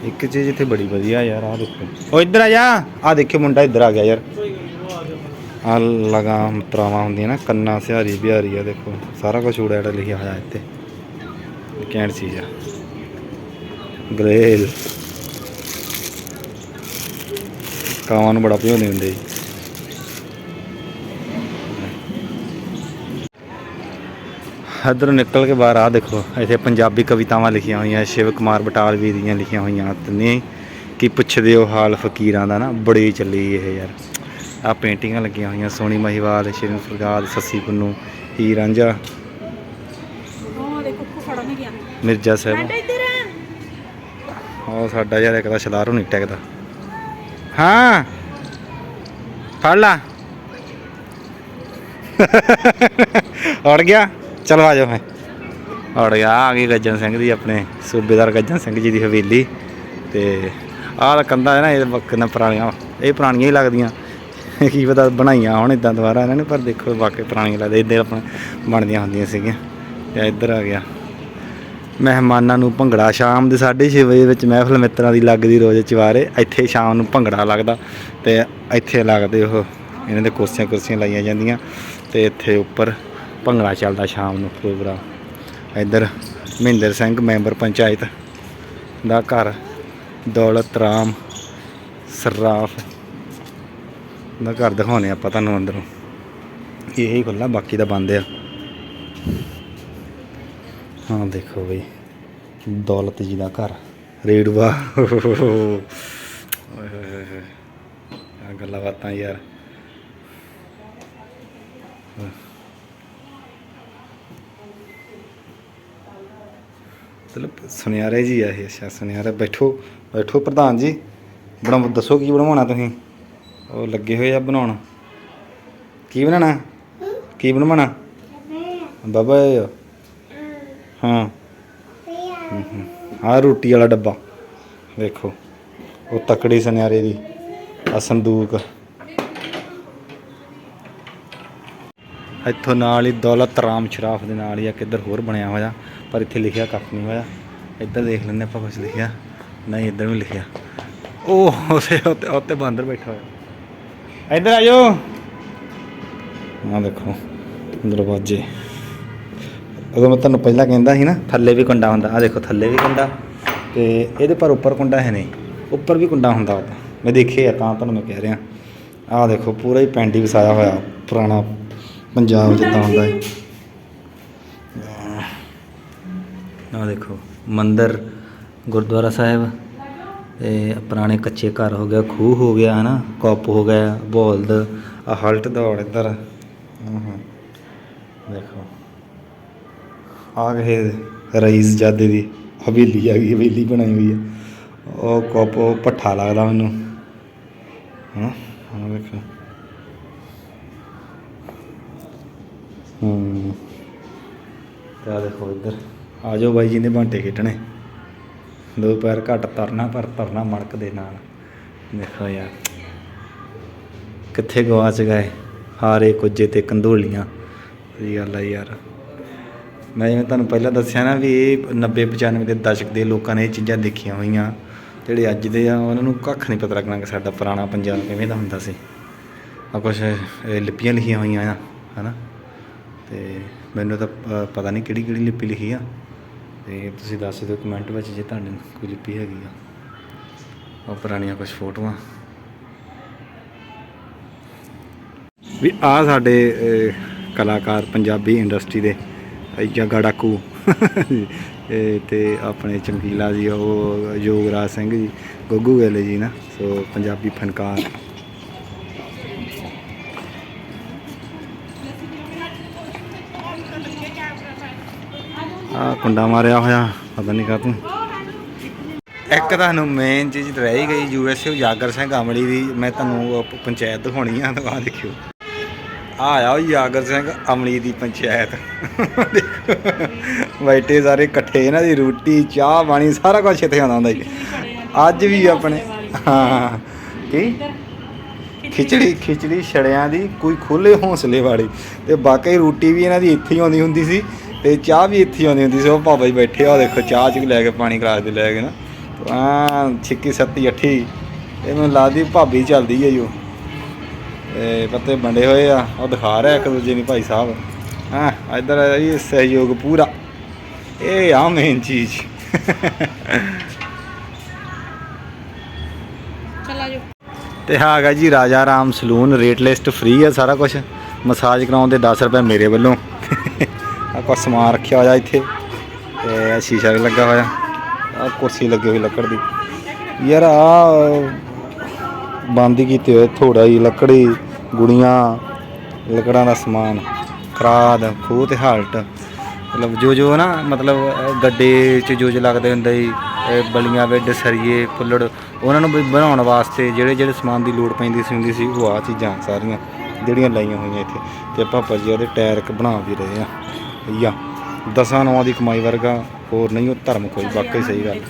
ਇੱਕ ਚੀਜ਼ ਇੱਥੇ ਬੜੀ ਵਧੀਆ ਯਾਰ ਆ ਦੇਖੋ। ਉਹ ਇੱਧਰ ਆ ਜਾ। ਆ ਦੇਖਿਓ, ਮੁੰਡਾ ਇੱਧਰ ਆ ਗਿਆ ਯਾਰ। ਆ ਲਗਾ ਤਰਾਵਾਂ ਹੁੰਦੀਆਂ ਨਾ, ਕੰਨਾ ਸਿਹਾਰੀ ਬਿਹਾਰੀ ਆ, ਦੇਖੋ। ਸਾਰਾ ਕੁਝ ਊੜਾ ਊੜਾ ਲਿਖਿਆ ਹੋਇਆ ਇੱਥੇ। ਕੈਂਟ ਚੀਜ਼ ਆ। ਗ੍ਰੇਲ। ਕਾਵਾਂ ਨੂੰ ਬੜਾ ਭਿਉਂਦੇ ਹੁੰਦੇ ਸੀ ਇੱਧਰੋਂ ਨਿਕਲ ਕੇ ਬਾਹਰ ਆ ਦੇਖੋ ਇੱਥੇ ਪੰਜਾਬੀ ਕਵਿਤਾਵਾਂ ਲਿਖੀਆਂ ਹੋਈਆਂ ਸ਼ਿਵ ਕੁਮਾਰ ਬਟਾਲਵੀ ਦੀਆਂ ਲਿਖੀਆਂ ਹੋਈਆਂ ਤਿੰਨੇ ਕੀ ਪੁੱਛਦੇ ਹੋ ਹਾਲ ਫਕੀਰਾਂ ਦਾ ਨਾ ਬੜੀ ਚੱਲੀ ਇਹ ਯਾਰ। ਆ ਪੇਂਟਿੰਗਾਂ ਲੱਗੀਆਂ ਹੋਈਆਂ ਸੋਨੀ ਮਹੀਵਾਲ ਸ਼ਿਵ ਫਰਗਾਦ ਸੱਸੀ ਪੁੰਨੂ ਹੀਰ ਰਾਂਝਾ ਮਿਰਜ਼ਾ ਸਾਹਿਬ। ਉਹ ਸਾਡਾ ਯਾਰ ਇੱਕ ਦਾ ਛਲਾਰੂ ਨਹੀਂ ਟਿਕਦਾ। ਹਾਂ। ਫੜ ਲਾ। ਅੜ ਗਿਆ। ਚਲੋ ਆ ਜਾਓ ਫੇ ਅੜ ਗਿਆ ਆ ਗਈ ਗੱਜਣ ਸਿੰਘ ਦੀ ਆਪਣੇ ਸੂਬੇਦਾਰ ਗੱਜਣ ਸਿੰਘ ਜੀ ਦੀ ਹਵੇਲੀ। ਤੇ ਆਹ ਤਾਂ ਕੰਧਾਂ ਹੈ ਨਾ ਇਹ ਕਿੰਨਾ ਪੁਰਾਣੀਆਂ। ਇਹ ਪੁਰਾਣੀਆਂ ਹੀ ਲੱਗਦੀਆਂ। ਕੀ ਪਤਾ ਬਣਾਈਆਂ ਹੁਣ ਇਦਾਂ ਦੁਬਾਰਾ ਇਹਨਾਂ ਨੇ ਪਰ ਦੇਖੋ ਵਾਕਈ ਪੁਰਾਣੀਆਂ ਲੱਗਦੇ ਇੱਦਾਂ ਆਪਣੇ ਬਣਦੀਆਂ ਹੁੰਦੀਆਂ ਸੀਗੀਆਂ। ਤੇ ਇੱਧਰ ਆ ਗਿਆ। ਮਹਿਮਾਨਾਂ ਨੂੰ ਭੰਗੜਾ ਸ਼ਾਮ ਦੇ 6:30 ਵਜੇ ਵਿੱਚ ਮਹਿਫਲ ਮਿੱਤਰਾਂ ਦੀ ਲੱਗਦੀ ਰੋਜ਼ ਚਵਾਰੇ ਇੱਥੇ ਸ਼ਾਮ ਨੂੰ ਭੰਗੜਾ ਲੱਗਦਾ ਤੇ ਇੱਥੇ ਲੱਗਦੇ ਉਹ, ਇਹਨਾਂ ਦੇ ਕੁਰਸੀਆਂ ਕੁਰਸੀਆਂ ਲਾਈਆਂ ਜਾਂਦੀਆਂ ਤੇ ਇੱਥੇ ਉੱਪਰ ਭੰਗੜਾ ਚੱਲਦਾ ਸ਼ਾਮ ਨੂੰ ਪ੍ਰੋਗਰਾਮ। ਇੱਧਰ ਮਹਿੰਦਰ ਸਿੰਘ, ਮੈਂਬਰ ਪੰਚਾਇਤ ਦਾ ਘਰ, ਦੌਲਤ ਰਾਮ ਸਰਾਫ ਦਾ ਘਰ ਦਿਖਾਉਣੇ ਆਪਾਂ ਤੁਹਾਨੂੰ ਅੰਦਰੋਂ। ਇਹੀ ਖੁੱਲ੍ਹਾ, ਬਾਕੀ ਦਾ ਬੰਦ ਆ। ਹਾਂ ਦੇਖੋ ਬਈ। ਦੌਲਤ ਜੀ ਦਾ ਘਰ। ਰੇੜੂਆ ਓਏ ਹੋਏ ਹੋਏ ਹੋਏ। ਆ ਗੱਲਾਂ ਬਾਤਾਂ ਯਾਰ। ਮਤਲਬ ਸੁਨਿਆਰੇ ਜੀ ਆ ਇਹ। ਅੱਛਾ ਸੁਨਿਆਰੇ ਬੈਠੋ ਬੈਠੋ ਪ੍ਰਧਾਨ ਜੀ। ਬਣਾ ਦੱਸੋ ਕੀ ਬਣਵਾਉਣਾ ਤੁਸੀਂ? ਉਹ ਲੱਗੇ ਹੋਏ ਆ ਬਣਾਉਣ। ਕੀ ਬਣਾਉਣਾ? ਕੀ ਬਣਵਾਉਣਾ? ਬਾਬਾ ਹਾਂ। ਆ ਰੋਟੀ ਵਾਲਾ ਡੱਬਾ। ਵੇਖੋ ਉਹ ਤਕੜੀ ਸੁਨਿਆਰੇ ਦੀ ਆ ਸੰਦੂਕ। ਇੱਥੋਂ ਨਾਲ ਹੀ ਦੌਲਤ ਰਾਮ ਸ਼ਰਾਫ ਦੇ ਨਾਲ ਹੀ ਆ ਕਿੱਧਰ ਹੋਰ ਬਣਿਆ ਹੋਇਆ, ਪਰ ਇੱਥੇ ਲਿਖਿਆ ਕੱਖ ਨਹੀਂ ਹੋਇਆ। ਇੱਧਰ ਦੇਖ ਲੈਂਦੇ ਆਪਾਂ ਕੁਝ ਲਿਖਿਆ। ਨਹੀਂ, ਇੱਧਰ ਵੀ ਲਿਖਿਆ। ਉਹ ਉਸੇ ਉੱਤੇ ਉੱਤੇ ਬਾਂਦਰ ਬੈਠਾ ਹੋਇਆ। ਇੱਧਰ ਆ ਜਾਓ। ਆ ਦੇਖੋ, ਦਰਵਾਜ਼ੇ। ਉਦੋਂ ਮੈਂ ਤੁਹਾਨੂੰ ਪਹਿਲਾਂ ਕਹਿੰਦਾ ਸੀ ਨਾ, ਥੱਲੇ ਵੀ ਕੁੰਡਾ ਹੁੰਦਾ ਆ ਦੇਖੋ ਥੱਲੇ ਵੀ ਕੁੰਡਾ। ਤੇ ਇਹਦੇ ਪਰ ਉੱਪਰ ਕੁੰਡਾ ਹੈ ਨਹੀਂ, ਉੱਪਰ ਵੀ ਕੁੰਡਾ ਹੁੰਦਾ ਉਹਦਾ ਮੈਂ ਦੇਖਿਆ ਤਾਂ ਤੁਹਾਨੂੰ ਮੈਂ ਕਹਿ ਰਿਹਾ। ਆਹ ਦੇਖੋ, ਪੂਰਾ ਹੀ ਪੈਂਟ ਹੀ ਵਸਾਇਆ ਹੋਇਆ, ਪੁਰਾਣਾ ਪੰਜਾਬ ਜਿੱਦਾਂ ਹੁੰਦਾ ਹੈ। ਆਹ ਦੇਖੋ, ਮੰਦਰ, ਗੁਰਦੁਆਰਾ ਸਾਹਿਬ, ਤੇ ਪੁਰਾਣੇ ਕੱਚੇ ਘਰ ਹੋ ਗਿਆ, ਖੂਹ ਹੋ ਗਿਆ, ਹਨਾ, ਕੱਪ ਹੋ ਗਿਆ, ਬੋਲਦ ਆ ਹਲਟ ਦੌੜ ਇੱਧਰ। ਹਾਂ। ਦੇਖੋ। ਆ ਗਏ ਰਈਸ ਜਾਦੇ ਦੀ, ਹਵੇਲੀ ਆ ਗਈ, ਹਵੇਲੀ ਬਣਾਈ ਹੋਈ ਹੈ ਉਹ ਕੱਪ ਉਹ ਪੱਠਾ ਲੱਗਦਾ ਮੈਨੂੰ। ਹਾਂ ਹਾਂ ਦੇਖੋ ਹੂੰ। ਤੇ ਦੇਖੋ ਇੱਧਰ। ਆ ਜਾਓ ਬਾਈ ਜੀ ਨੇ ਬਾਂਟੇ ਖੇਡਣੇ। ਦੋ ਪੈਰ ਘੱਟ ਤਰਨਾ, ਪਰ ਤਰਨਾ ਮਣਕ ਦੇ ਨਾਲ। ਦੇਖੋ ਯਾਰ। ਕਿੱਥੇ ਗਵਾਚ ਗਏ। ਹਾਰੇ ਕੁੱਜੇ ਤੇ ਕੰਧੋਲੀਆਂ। ਸਹੀ ਗੱਲ ਆ ਯਾਰ। ਮੈਂ ਜਿਵੇਂ ਤੁਹਾਨੂੰ ਪਹਿਲਾਂ ਦੱਸਿਆ ਨਾ ਵੀ ਇਹ 90 95 ਦੇ ਦਸ਼ਕ ਦੇ ਲੋਕਾਂ ਨੇ ਇਹ ਚੀਜ਼ਾਂ ਦੇਖੀਆਂ ਹੋਈਆਂ, ਜਿਹੜੇ ਅੱਜ ਦੇ ਆ, ਉਹਨਾਂ ਨੂੰ ਕੱਖ ਨਹੀਂ ਪਤਾ ਲੱਗਣਾ ਕਿ ਸਾਡਾ ਪੁਰਾਣਾ ਪੰਜਾਬ ਕਿਵੇਂ ਦਾ ਹੁੰਦਾ ਸੀ। ਆ ਕੁਛ ਲਿਪੀਆਂ ਲਿਖੀਆਂ ਹੋਈਆਂ ਆ, ਹਨਾ? ਤੇ ਮੈਨੂੰ ਤਾਂ ਪਤਾ ਨਹੀਂ ਕਿਹੜੀ ਕਿਹੜੀ ਲਿਪੀ ਲਿਖੀ ਆ। ਤੇ ਤੁਸੀਂ ਦੱਸ ਦਿਓ ਕਮੈਂਟ ਵਿੱਚ ਜੇ ਤੁਹਾਨੂੰ ਕੋਈ ਲਿਪੀ ਹੈਗੀ ਆ। ਉਹ ਪੁਰਾਣੀਆਂ ਕੁਝ ਫੋਟੋਆਂ। ਵੀ ਆ ਸਾਡੇ ਕਲਾਕਾਰ ਪੰਜਾਬੀ ਇੰਡਸਟਰੀ ਦੇ ਜੱਗਾ ਡਾਕੂ ਤੇ ਆਪਣੇ ਚਮਕੀਲਾ ਜੀ, ਉਹ ਯੋਗਰਾਜ ਸਿੰਘ ਜੀ, ਗੱਗੂ ਵੇਲੇ ਜੀ ਨਾ, ਸੋ ਪੰਜਾਬੀ ਫਨਕਾਰ। ਆ ਕੁੰਡਾ ਮਾਰਿਆ ਹੋਇਆ, ਪਤਾ ਨਹੀਂ ਕਾਹਤੋਂ। ਇੱਕ ਤੁਹਾਨੂੰ ਮੇਨ ਚੀਜ਼ ਰਹਿ ਹੀ ਗਈ ਯੂਐਸਏ ਉਜਾਗਰ ਸਿੰਘ ਅਮਲੀ ਦੀ, ਮੈਂ ਤੁਹਾਨੂੰ ਪੰਚਾਇਤ ਦਿਖਾਉਣੀ ਆ, ਤਾਂ ਦੇਖਿਓ। ਆਇਆ ਹੋਈ ਆਗਰ ਸਿੰਘ ਅਮਲੀ ਦੀ ਪੰਚਾਇਤ। ਦੇਖੋ ਬੈਠੇ ਸਾਰੇ ਇਕੱਠੇ, ਇਹਨਾਂ ਦੀ ਰੋਟੀ, ਚਾਹ, ਪਾਣੀ, ਸਾਰਾ ਕੁਝ ਇੱਥੇ ਆਉਂਦਾ ਹੁੰਦਾ ਜੀ। ਅੱਜ ਵੀ ਆਪਣੇ, ਹਾਂ। ਕੀ? ਖਿਚੜੀ ਖਿਚੜੀ ਛੜਿਆਂ ਦੀ ਕੋਈ ਖੁੱਲੇ ਹੌਸਲੇ ਵਾਲੀ। ਤੇ ਬਾਕੀ ਰੋਟੀ ਵੀ ਇਹਨਾਂ ਦੀ ਇੱਥੇ ਹੀ ਆਉਂਦੀ ਹੁੰਦੀ ਸੀ ਤੇ ਚਾਹ ਵੀ ਇੱਥੇ ਆਉਂਦੀ ਹੁੰਦੀ ਸੀ। ਉਹ ਪਾਪਾ ਜੀ ਬੈਠੇ ਆ, ਉਹ ਦੇਖੋ ਚਾਹ ਚ ਲੈ ਕੇ ਪਾਣੀ ਗਲਾਸ ਦੇ ਲੈ ਕੇ ਨਾ। ਆ ਛਿੱਕੀ, ਸੱਤੀ, ਅੱਠੀ। ਇਹ ਮੈਨੂੰ ਲੱਗਦੀ ਭਾਬੀ ਚੱਲਦੀ ਹੈ ਜੋ ਇਹ ਪੱਤੇ ਵੰਡੇ ਹੋਏ ਆ। ਉਹ ਦਿਖਾ ਰਿਹਾ ਇੱਕ ਦੂਜੇ ਨੂੰ ਭਾਈ ਸਾਹਿਬ। ਹਾਂ ਇਧਰ ਇਹ ਸਹਿਯੋਗ ਪੂਰਾ। ਇਹ ਆ ਮੇਨ ਚੀਜ਼। ਚਲਾ ਜੋ ਤੇ ਹਾਂ ਹੈਗਾ ਜੀ Raja Ram saloon rate list free ਹੈ ਸਾਰਾ ਕੁਝ ਮਸਾਜ ਕਰਾਉਣ ਦੇ 10 ਰੁਪਏ ਮੇਰੇ ਵੱਲੋਂ। ਆ ਕੁਛ ਸਮਾਨ ਰੱਖਿਆ ਹੋਇਆ ਇੱਥੇ। ਤੇ ਆਹ ਸ਼ੀਸ਼ਾ ਵੀ ਲੱਗਾ ਹੋਇਆ। ਆ ਕੁਰਸੀ ਲੱਗੀ ਹੋਈ ਲੱਕੜ ਦੀ। ਯਾਰ ਆ ਬੰਦ ਕੀਤੇ ਹੋਏ ਥੋੜਾ ਹੀ ਲੱਕੜੀ। ਗੁੜੀਆਂ, ਲੱਕੜਾਂ ਦਾ ਸਮਾਨ ਖਰਾਦ ਖੂਹ ਤੇ ਹਾਲਟ। ਮਤਲਬ ਜੋ ਜੋ ਨਾ, ਮਤਲਬ ਗੱਡੇ ਚ ਜੋ ਜੋ ਲੱਗਦੇ ਹੁੰਦੇ ਸੀ ਬਲੀਆਂ ਬੈੱਡ ਸਰੀਏ ਫੁੱਲੜ ਉਹਨਾਂ ਨੂੰ ਵੀ ਬਣਾਉਣ ਵਾਸਤੇ ਜਿਹੜੇ ਜਿਹੜੇ ਸਮਾਨ ਦੀ ਲੋੜ ਪੈਂਦੀ ਸੀ, ਹੁੰਦੀ ਸੀ, ਉਹ ਆ ਚੀਜ਼ਾਂ ਸਾਰੀਆਂ ਜਿਹੜੀਆਂ ਲਾਈਆਂ ਹੋਈਆਂ ਇੱਥੇ। ਤੇ ਪਾਪਾ ਜੀ ਉਹਦੇ ਟਾਇਰ ਕ ਬਣਾ ਵੀ ਰਹੇ ਆ ਭਈਆ ਦਸਾਂ ਨੌਂ ਦੀ ਕਮਾਈ ਵਰਗਾ ਹੋਰ ਨਹੀਂ, ਉਹ ਧਰਮ ਕੋਈ, ਵਾਕਈ ਸਹੀ ਗੱਲ।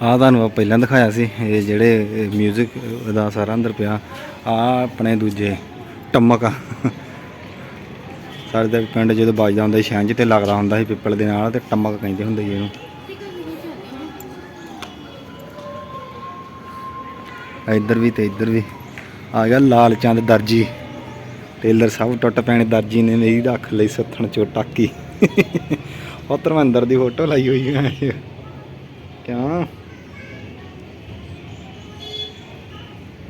ਆ ਤੁਹਾਨੂੰ ਆਪਾਂ ਪਹਿਲਾਂ ਦਿਖਾਇਆ ਸੀ, ਇਹ ਜਿਹੜੇ 뮤직 ਦਾ ਸਾਰਾ ਅੰਦਰ ਪਿਆ। ਆ ਆਪਣੇ ਦੂਜੇ ਟਮਕ ਆ। ਸਾਡੇ ਦੇ ਪਿੰਡ ਜਦੋਂ ਵੱਜਦਾ ਹੁੰਦਾ ਸੀ ਛੰਝ ਤੇ ਲੱਗਦਾ ਹੁੰਦਾ ਸੀ ਪਿੱਪਲ ਦੇ ਨਾਲ, ਤੇ ਟਮਕ ਕਹਿੰਦੇ ਹੁੰਦੇ ਸੀ ਇਹਨੂੰ। ਇੱਧਰ ਵੀ ਤੇ ਇੱਧਰ ਵੀ। ਆ ਗਿਆ ਲਾਲ ਚੰਦ ਦਰਜੀ। ਟੇਲਰ ਸਭ ਟੁੱਟ ਪੈਣੇ ਦਰਜੀ ਨੇ ਮੇਰੀ ਰੱਖ ਲਈ ਸੱਥਣ ਚੋਂ ਟਾਕੀ। ਉਹ ਧਰਮਿੰਦਰ ਦੀ ਫੋਟੋ ਲਾਈ ਹੋਈ ਹੈ ਕਿਉਂ?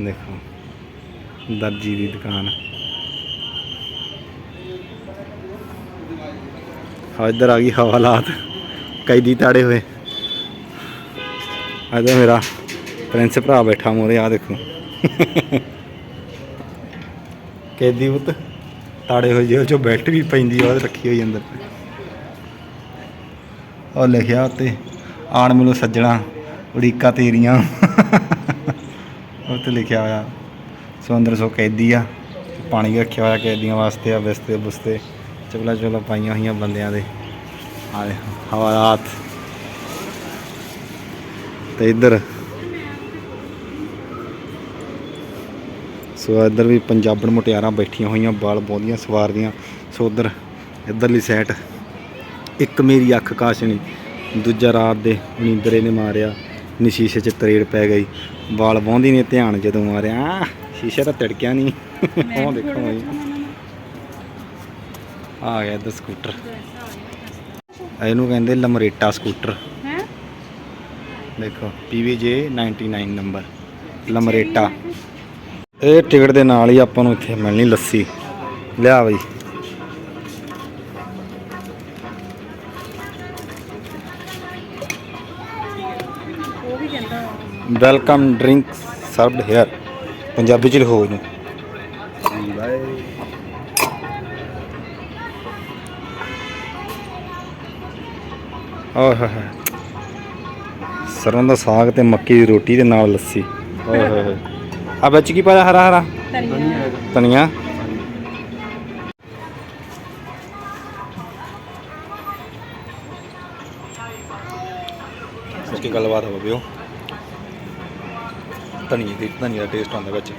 ਦੇਖੋ, ਦਰਜੀ ਦੀ ਦੁਕਾਨ। ਆ ਇੱਧਰ ਆ ਗਈ ਹਵਾਲਾਤ ਕੈਦੀ ਤਾੜੇ ਹੋਏ। ਇੱਧਰ ਮੇਰਾ ਪ੍ਰਿੰਸ ਭਰਾ ਬੈਠਾ ਮੋਰੇ ਆ ਦੇਖੋ। ਕੈਦੀ ਉਤ ਤਾੜੇ ਹੋਏ ਜਿਹੋ ਚੋਂ ਬੈਲਟ ਵੀ ਪੈਂਦੀ ਆ, ਉਹ ਰੱਖੀ ਹੋਈ ਅੰਦਰ। ਉਹ ਲਿਖਿਆ ਉੱਤੇ, ਆਣ ਮਿਲੋ ਸੱਜਣਾ ਉੜੀਕਾ ਤੇਰੀਆਂ। ਉੱਤੇ ਲਿਖਿਆ ਹੋਇਆ। ਸੋ ਅੰਦਰ ਸੋ ਕੈਦੀ ਆ, ਪਾਣੀ ਰੱਖਿਆ ਹੋਇਆ ਕੈਦੀਆਂ ਵਾਸਤੇ ਆ, ਬਿਸਤੇ ਬੁਸਤੇ ਚਪਲਾ ਚਪਲਾ ਪਾਈਆਂ ਹੋਈਆਂ ਬੰਦਿਆਂ ਦੇ। ਆ ਦੇ ਹਵਾਲਾਤ ਤੇ ਇੱਧਰ ਸੋ ਇੱਧਰ ਵੀ ਪੰਜਾਬਣ ਮੁਟਿਆਰਾਂ ਬੈਠੀਆਂ ਹੋਈਆਂ ਬਾਲ ਬਹੁਦੀਆਂ ਸਵਾਰਦੀਆਂ ਸੋ ਉੱਧਰ ਇੱਧਰਲੀ ਸਾਈਡ ਇੱਕ ਮੇਰੀ ਅੱਖ ਕਾਸ਼ਣੀ ਦੂਜਾ ਰਾਤ ਦੇ ਨੀਂਦਰੇ ਨੇ ਮਾਰਿਆ। ਨੀ ਸ਼ੀਸ਼ੇ 'ਚ ਤਰੇੜ ਪੈ ਗਈ। ਵਾਲ ਬਹੁੰਦੀ ਨੇ ਧਿਆਨ ਜਦੋਂ ਮਾਰਿਆ। ਆਹ, ਸ਼ੀਸ਼ਾ ਤਾਂ ਤਿੜਕਿਆ ਨਹੀਂ ਉਹ ਦੇਖੋ ਭਾਈ ਆ ਗਿਆ ਇੱਧਰ ਸਕੂਟਰ। ਇਹਨੂੰ ਕਹਿੰਦੇ ਲਮਰੇਟਾ ਸਕੂਟਰ। ਹੈ? ਦੇਖੋ PVJ 99 ਨੰਬਰ। ਲਮਰੇਟਾ। ਇਹ ਟਿਕਟ ਦੇ ਨਾਲ ਹੀ ਆਪਾਂ ਨੂੰ ਇੱਥੇ ਮਿਲਣੀ ਲੱਸੀ। ਲਿਆ ਬਈ। Welcome drink served here. Punjabi ਚ ਲਿਖੋ ਇਹਨੂੰ। ਓਏ ਹੋਏ ਹੋਏ। ਸਰੋਂ ਦਾ ਸਾਗ ਤੇ ਮੱਕੀ ਦੀ ਰੋਟੀ ਦੇ ਨਾਲ ਲੱਸੀ। ਓਏ ਹੋਏ ਹੋਏ। ਆ ਵਿੱਚ ਕੀ ਪਾਇਆ? ਹਰਾ ਹਰਾ? ਧਨੀਆ। ਇਸ ਕੀ ਗੱਲਬਾਤ ਹੋਵੇ ਬਿਓ ਧਨੀਏ ਦੀ ਧਨੀਆ ਦਾ ਟੇਸਟ ਆਉਂਦਾ ਵਿੱਚ।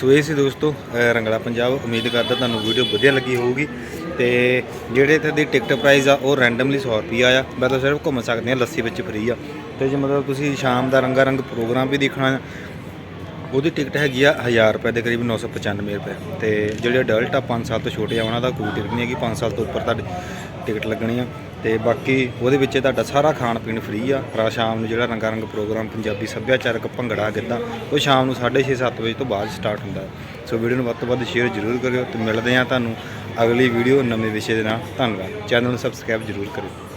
ਸੋ ਇਹ ਸੀ ਦੋਸਤੋ ਰੰਗਲਾ ਪੰਜਾਬ। ਉਮੀਦ ਕਰਦਾ ਤੁਹਾਨੂੰ ਵੀਡੀਓ ਵਧੀਆ ਲੱਗੀ ਹੋਊਗੀ। ਤੇ ਜਿਹੜੇ ਇੱਥੇ ਦੀ ਟਿਕਟ ਪ੍ਰਾਈਸ ਆ, ਉਹ ਰੈਂਡਮਲੀ 100 ਰੁਪਿਆ ਆ। ਮਤਲਬ ਸਿਰਫ ਘੁੰਮ ਸਕਦੇ ਆ ਲੱਸੀ ਵਿੱਚ ਫਰੀ ਆ। ਤੇ ਜੇ ਮਤਲਬ ਤੁਸੀਂ ਸ਼ਾਮ ਦਾ ਰੰਗਾ ਰੰਗ ਪ੍ਰੋਗਰਾਮ ਵੀ ਦੇਖਣਾ ਉਹਦੀ ਟਿਕਟ ਹੈਗੀ ਆ 1000 ਰੁਪਏ ਦੇ ਕਰੀਬ 995 ਰੁਪਏ। ਤੇ ਜਿਹੜੇ ਅਡਲਟ ਆ 5 ਸਾਲ ਤੋਂ ਛੋਟੇ ਆ, ਉਹਨਾਂ ਦਾ ਕੋਈ ਟਿਕਟ ਨਹੀਂ ਹੈਗੀ। 5 ਸਾਲ ਤੋਂ ਉੱਪਰ ਤੁਹਾਡੀ ਟਿਕਟ ਲੱਗਣੀ ਆ। ਤੇ ਬਾਕੀ ਉਹਦੇ ਵਿੱਚ ਤੁਹਾਡਾ ਸਾਰਾ ਖਾਣ ਪੀਣ ਫ੍ਰੀ ਆ। ਰਾ ਸ਼ਾਮ ਨੂੰ ਜਿਹੜਾ ਰੰਗਾ ਰੰਗ ਪ੍ਰੋਗਰਾਮ, ਪੰਜਾਬੀ ਸੱਭਿਆਚਾਰਕ ਭੰਗੜਾ ਗਿੱਧਾ, ਉਹ ਸ਼ਾਮ ਨੂੰ 6:30 7 ਵਜੇ ਤੋਂ ਬਾਅਦ ਸਟਾਰਟ ਹੁੰਦਾ। ਸੋ ਵੀਡੀਓ ਨੂੰ ਵੱਧ ਤੋਂ ਵੱਧ ਸ਼ੇਅਰ ਜ਼ਰੂਰ ਕਰਿਓ ਤੇ ਮਿਲਦੇ ਆ ਤੁਹਾਨੂੰ ਅਗਲੀ ਵੀਡੀਓ ਨਵੇਂ ਵਿਸ਼ੇ ਦੇ ਨਾਲ। ਧੰਨਵਾਦ। ਚੈਨਲ ਨੂੰ ਸਬਸਕ੍ਰਾਈਬ ਜ਼ਰੂਰ ਕਰਿਓ।